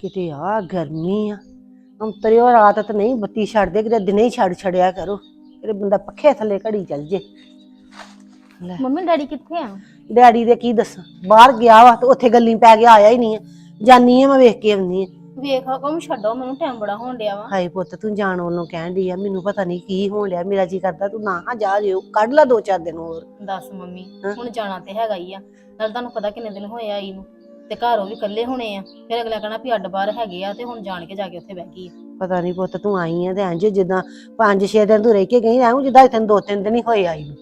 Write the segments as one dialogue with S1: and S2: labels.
S1: ਕਿਤੇ ਆ ਗਰਮੀ ਆ। ਅੰਤਰਿਓ ਰਾਤ ਤੇ ਨਹੀਂ ਬੱਤੀ ਛੱਡਦੇ ਕਿਤੇ ਦਿਨੇ ਹੀ ਛੱਡ ਛੜਿਆ ਕਰੋ। ਕਿਤੇ ਬੰਦਾ ਪੱਖੇ ਥੱਲੇ ਘੜੀ ਚੱਲ ਜੇ। ਲੈ।
S2: ਮੰਮੀ ਡੈਡੀ ਕਿੱਥੇ ਆ?
S1: ਡੈਡੀ ਦੇ ਕੀ ਦੱਸਾਂ? ਬਾਹਰ ਗਿਆ ਵਾ ਤੇ ਉੱਥੇ ਗੱਲੀ ਪੈ ਗਿਆ ਆਇਆ ਹੀ ਨਹੀਂ ਆ। ਜਾਨੀ ਆ ਮੈਂ ਵੇਖ ਕੇ ਆਉਣੀ ਆ।
S2: ਵੇਖਾ ਕੋ ਛੱਡੋ ਮੈਨੂੰ ਟਾਈਮ ਬੜਾ ਹੋਣ ਡਿਆ ਵਾ।
S1: ਹਾਏ ਪੁੱਤ ਤੂੰ ਜਾਣ ਵੱਲੋਂ ਕਹਿਣ ਡਈ ਆ ਮੈਨੂੰ ਪਤਾ ਨਹੀਂ ਕੀ ਹੋਣ ਲਿਆ ਮੇਰਾ ਜੀ ਕਰਦਾ ਤੂੰ ਨਾ ਜਾ ਜਿਓ ਕੱਢ ਲੈ ਦੋ ਚਾਰ ਦਿਨ ਹੋਰ।
S2: ਦੱਸ ਮੰਮੀ? ਹੁਣ ਜਾਣਾ ਤੇ ਹੈਗਾ ਹੀ ਆ। ਨਾਲ ਤੁਹਾਨੂੰ ਪਤਾ ਕਿੰਨੇ ਦਿਨ ਹੋਏ ਆਈ ਨੂੰ। ਤੇ ਘਰ ਉਹ ਵੀ ਇਕੱਲੇ ਹੋਣੇ ਆ। ਫਿਰ ਅਗਲਾ ਕਹਣਾ ਵੀ ਅੱਡ ਬਾਹਰ ਹੈਗੇ ਆ ਤੇ ਹੁਣ ਜਾਣ ਕੇ ਜਾ ਕੇ ਉੱਥੇ ਬਹਿ ਗਈ ਆ।
S1: ਪਤਾ ਨਹੀਂ ਪੁੱਤ ਤੂੰ ਆਈ ਆ ਤੇ ਇੰਜ ਜਿੱਦਾਂ ਪੰਜ ਛੇ ਦਿਨ ਤੂੰ ਰਹਿ ਕੇ ਗਈ ਐਂ ਜਿੱਦਾਂ ਤੈਨੂੰ ਦੋ ਤਿੰਨ ਦਿਨ ਹੀ ਹੋਏ ਆਈ ਨੂੰ।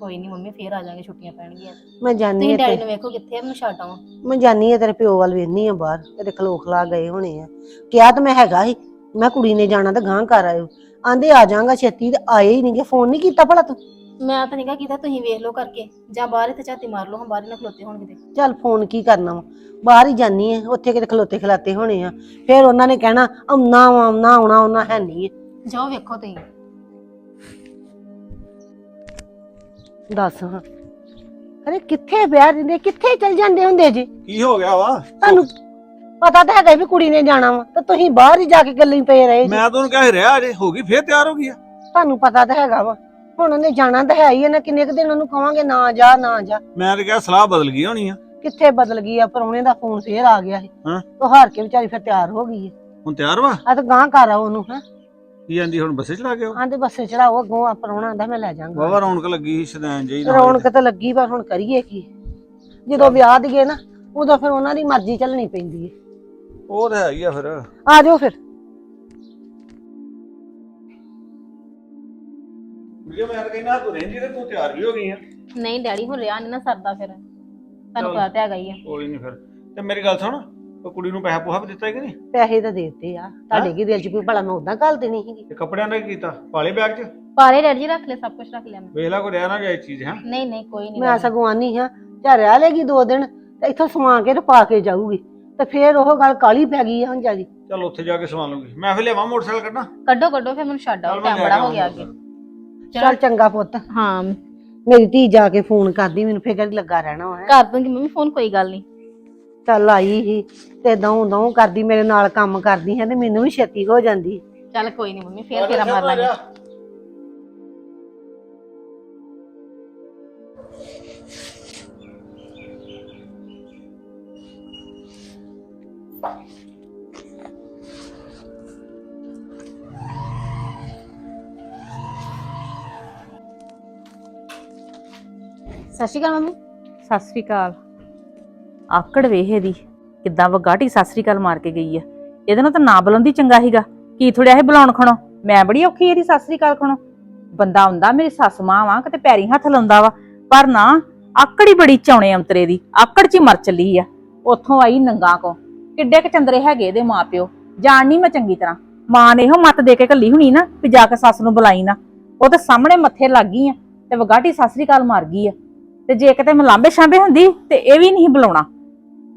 S2: ਕੋਈ ਨਹੀਂ ਮੰਮੀ ਫੇਰ ਆ ਜਾਾਂਗੇ ਛੁੱਟੀਆਂ ਪੈਣਗੀਆਂ।
S1: ਮੈਂ ਜਾਨੀ
S2: ਤੁਸੀਂ ਡੈਡੀ
S1: ਤੇ
S2: ਨੂੰ ਵੇਖੋ ਕਿੱਥੇ ਆ ਮੈਨੂੰ ਛੱਡ ਆਵਾਂ
S1: ਮੈਂ ਜਾਨੀ ਆ ਤੇਰੇ ਪਿਓ ਵੱਲ ਵੇਖਨੀ ਆ ਬਾਹਰ ਤੇਰੇ ਖਲੋ ਖਲਾ ਗਏ ਹੋਣੇ ਆ। ਕਿਹਾ ਤਾਂ ਮੈਂ ਹੈਗਾ ਸੀ ਮੈਂ ਕੁੜੀ ਨੇ ਜਾਣਾ ਤਾਂ ਗਾਂ ਕਰ ਆਇਓ। ਆਂਦੇ ਆ ਜਾਾਂਗਾ ਛੇਤੀ ਤੇ ਆਏ ਹੀ ਨਹੀਂਗੇ ਫੋਨ ਨਹੀਂ ਕੀਤਾ ਭਲਾ ਤੂੰ।
S2: ਮੈਂ ਤਾਂ ਨਿਕਾ ਕੀਤਾ ਤੁਸੀਂ ਵੇਖ ਲਓ ਕਰਕੇ ਜਾਂ ਬਾਹਰ ਇੱਥੇ ਝਾਤੀ ਮਾਰ ਲਓ ਹਾਂ ਬਾਹਰ ਨਾ ਖਲੋਤੇ ਹੋਣ ਕਿਤੇ
S1: ਚੱਲ ਫੋਨ ਕੀ ਕਰਨਾ ਵਾ? ਬਾਹਰ ਹੀ ਜਾਨੀ ਆ ਉੱਥੇ ਕਿਤੇ ਖਲੋਤੇ ਖਲਾਤੇ ਹੋਣੇ ਆ। ਫਿਰ ਉਹਨਾਂ ਨੇ ਕਹਿਣਾ ਆਉਣਾ ਵਾ ਆਉਣਾ ਆਉਣਾ ਉਹਨਾਂ ਹੈ ਨਹੀਂ
S2: ਜਾਓ ਵੇਖੋ ਤੁਸੀਂ।
S1: ਦੱਸ ਹਾਂ। ਅਰੇ ਕਿੱਥੇ ਵਿਆਹ ਦਿੰਦੇ ਕਿੱਥੇ ਚਲ ਜਾਂਦੇ ਹੁੰਦੇ ਜੀ?
S3: ਕੀ ਹੋ ਗਿਆ ਵਾ?
S1: ਤੁਹਾਨੂੰ ਪਤਾ ਤਾਂ ਹੈਗਾ ਵੀ ਕੁੜੀ ਨੇ ਜਾਣਾ ਵਾ ਤਾਂ ਤੁਸੀਂ ਬਾਹਰ ਹੀ ਜਾ ਕੇ ਗੱਲਾਂ ਹੀ ਪਏ ਰਹੇ ਜੀ।
S3: ਮੈਂ ਤਾਂ ਉਹਨੂੰ ਕਹਿ ਰਿਹਾ ਅਜੇ ਹੋ ਗਈ ਫੇਰ ਤਿਆਰ ਹੋ ਗਈ ਆ।
S1: ਤੁਹਾਨੂੰ ਪਤਾ ਤਾਂ ਹੈਗਾ ਵਾ। ਹੁਣ ਉਹਨੇ ਜਾਣਾ ਤਾਂ ਹੈ ਹੀ ਆ ਨਾ ਕਿੰਨੇ ਕੁ ਦਿਨ ਉਹਨੂੰ ਕਵਾਂਗੇ ਨਾ ਜਾ ਨਾ ਜਾ।
S3: ਮੈਂ ਤਾਂ ਕਿਹਾ ਸਲਾਹ ਬਦਲ ਗਈ ਹੋਣੀ ਆ।
S1: ਕਿੱਥੇ ਬਦਲ ਗਈ ਆ? ਪਰੋਣੇ ਦਾ ਫੋਨ ਫੇਰ ਆ ਗਿਆ ਸੀ।
S3: ਹਾਂ।
S1: ਉਹ ਹਾਰ ਕੇ ਵਿਚਾਰੀ ਫਿਰ ਤਿਆਰ ਹੋ ਗਈ ਹੈ
S3: ਹੁਣ ਤਿਆਰ ਵਾ?
S1: ਆ ਤਾਂ ਗਾਂ ਕਰ ਆ ਉਹਨੂੰ ਹੈ।
S3: ਕੀ ਜਾਂਦੀ ਹੁਣ ਬੱਸੇ ਚਲਾ ਗਿਆ
S1: ਆਂਦੇ ਬੱਸੇ ਚੜਾਓ ਅੱਗੋਂ ਆ ਪਰੋਣਾ ਆਂਦਾ ਮੈਂ ਲੈ ਜਾਵਾਂਗਾ।
S3: ਵਾਵਾ ਰੌਣਕ ਲੱਗੀ ਸੀ ਸ਼ਦੈਨ ਜਿਹੀ ਨਾਲ।
S1: ਰੌਣਕ ਤਾਂ ਲੱਗੀ ਪਰ ਹੁਣ ਕਰੀਏ ਕੀ? ਜਦੋਂ ਵਿਆਹ ਦੀਏ ਨਾ ਉਦੋਂ ਫਿਰ ਉਹਨਾਂ ਦੀ ਮਰਜ਼ੀ ਚੱਲਣੀ ਪੈਂਦੀ ਹੈ
S3: ਉਹ ਤਾਂ ਹੈਗੀ ਆ ਫਿਰ।
S1: ਆ ਜਾਓ ਫਿਰ।
S3: ਵੀਡੀਓ ਮੈਂ ਤਾਂ ਕਹਿੰਦਾ ਤੂੰ ਰਹਿੰਦੀ ਤੇ ਤੂੰ ਤਿਆਰ ਵੀ ਹੋ ਗਈ ਆ।
S2: ਨਹੀਂ ਡੈਡੀ ਹੁਣ ਰਿਆ ਨਹੀਂ ਨਾ ਸਰਦਾ ਫਿਰ। ਤੁਹਾਨੂੰ। ਪਤਾ ਤਾਂ ਹੈਗਾ ਹੀ ਆ।
S3: ਕੋਈ ਨਹੀਂ ਫਿਰ। ਤੇ ਮੇਰੀ ਗੱਲ ਸੁਣ ਉਹ ਕੁੜੀ ਨੂੰ ਪੈਸਾ ਪੂਹਾ ਵੀ ਦਿੱਤਾ ਕਿ ਨਹੀਂ?
S1: ਪੈਸੇ ਤਾਂ ਦੇਤੇ ਆ। ਤੁਹਾਡੇ ਕੀ ਦਿਲ 'ਚ ਕੋਈ ਭਲਾ ਮੈਂ ਉਦਾਂ ਘੱਲ ਦੇਣੀ ਸੀਗੀ?
S3: ਤੇ ਕੱਪੜਿਆਂ ਦਾ ਕੀ ਕੀਤਾ? ਪਾਲੇ ਬੈਗ 'ਚ?
S2: ਪਾਰੇ ਡੈਡੀ ਜੀ ਰੱਖ ਲੈ ਸਭ ਕੁਝ ਰੱਖ ਲਿਆ ਮੈਂ।
S3: ਵੇਖ ਲਾ ਕੋਈ ਰਹਿ ਨਾ ਜਾਏ ਚੀਜ਼ ਹੈ?
S2: ਨਹੀਂ ਨਹੀਂ ਕੋਈ ਨਹੀਂ
S1: ਮੈਂ ਸਗੋਂ ਆਨੀ ਹਾਂ ਚਾ ਰਹਿ ਲੇਗੀ ਦੋ ਦਿਨ ਤੇ ਇੱਥੋਂ ਸਵਾ ਕੇ ਤੇ ਪਾ ਕੇ ਜਾਊਗੀ। ਤੇ ਫਿਰ ਉਹ ਗੱਲ ਕਾਲੀ ਪੈ ਗਈ ਆ ਹੁਣ ਜਿਆਦੀ
S3: ਚੱਲ ਉੱਥੇ ਜਾ ਕੇ ਸਵਾ ਲੂੰਗੀ ਮੈਂ ਫਿਰ ਲਿਆਵਾਂ ਮੋਟਰਸਾਈਕਲ ਕੱਢਾਂ
S2: ਕੱਢੋ ਕੱਢੋ ਫਿਰ ਮੈਨੂੰ ਛੱਡ ਆਓ ਟਾਈਮ ਬੜਾ ਹੋ ਗਿਆ ਅੱਗੇ।
S1: ਚੱਲ ਚੰਗਾ ਪੁੱਤ।
S2: ਹਾਂ।
S1: ਮੇਰੀ ਧੀ ਜਾ ਕੇ ਫੋਨ ਕਰਦੀ ਮੈਨੂੰ ਫਿਕਰ ਲੱਗਾ ਰਹਿਣਾ ਵਾ
S2: ਕਰ ਦੂੰਗੀ ਮੰਮੀ ਫੋਨ ਕੋਈ ਗੱਲ ਨਹੀਂ
S1: ਚੱਲ ਆਈ ਹੀ ਤੇ ਦਊ ਦਊ ਕਰਦੀ ਮੇਰੇ ਨਾਲ ਕੰਮ ਕਰਦੀ ਹੈ ਤੇ ਮੈਨੂੰ ਵੀ ਛੇਤੀ ਹੋ ਜਾਂਦੀ।
S2: ਚੱਲ ਕੋਈ ਨਹੀਂ ਮੰਮੀ ਫੇਰ ਫੇਰਾ ਮਾਰ ਲਾਂਗੇ। ਸਤਿ ਸ਼੍ਰੀ ਅਕਾਲ ਮੰਮੀ।
S4: ਸਤਿ ਸ੍ਰੀ ਅਕਾਲ। ਆਕੜ ਵੇਹੇ ਦੀ ਕਿੱਦਾਂ ਵਗਾਟੀ ਸਤਿ ਸ੍ਰੀ ਅਕਾਲ ਮਾਰ ਕੇ ਗਈ ਆ। ਇਹਦੇ ਨਾਲ ਤਾਂ ਨਾ ਬੁਲਾਉਂਦੀ ਚੰਗਾ ਸੀਗਾ। ਕੀ ਥੋੜਿਆ ਇਹ ਬੁਲਾਉਣ ਖਣੋ? ਮੈਂ ਬੜੀ ਔਖੀ ਇਹਦੀ ਸਤਿ ਸ੍ਰੀ ਅਕਾਲ ਖਣੋ। ਬੰਦਾ ਹੁੰਦਾ, ਮੇਰੀ ਸੱਸ ਮਾਂ ਵਾਂ, ਕਿਤੇ ਪੈਰੀ ਹੱਥ ਲਾਉਂਦਾ ਵਾ। ਪਰ ਨਾ, ਆਕੜ ਹੀ ਬੜੀ ਚੌਣੇ ਅੰਤਰੇ ਦੀ, ਆਕੜ ਚ ਹੀ ਮਰ ਚੱਲੀ ਆ। ਉੱਥੋਂ ਆਈ ਨੰਗਾ ਕੋ। ਕਿੱਡੇ ਕ ਚੰਦਰੇ ਹੈਗੇ ਇਹਦੇ ਮਾਪਿਓ। ਜਾਣ ਨਹੀਂ ਮੈਂ ਚੰਗੀ ਤਰ੍ਹਾਂ। ਮਾਂ ਨੇ ਇਹੋ ਮੱਤ ਦੇ ਕੇ ਘੱਲੀ ਹੁਣੀ ਨਾ, ਵੀ ਜਾ ਕੇ ਸੱਸ ਨੂੰ ਬੁਲਾਈ ਨਾ। ਉਹ ਤੇ ਸਾਹਮਣੇ ਮੱਥੇ ਲੱਗ ਗਈ ਆ ਤੇ ਵਗਾਟੀ ਸਤਿ ਸ੍ਰੀ ਅਕਾਲ ਮਾਰ ਗਈ ਆ। ਤੇ ਜੇ ਕਿਤੇ ਮੈਂ ਲਾਂਬੇ ਛਾਂਬੇ ਹੁੰਦੀ ਤੇ ਇਹ ਵੀ ਨਹੀਂ ਬੁਲਾਉਣਾ।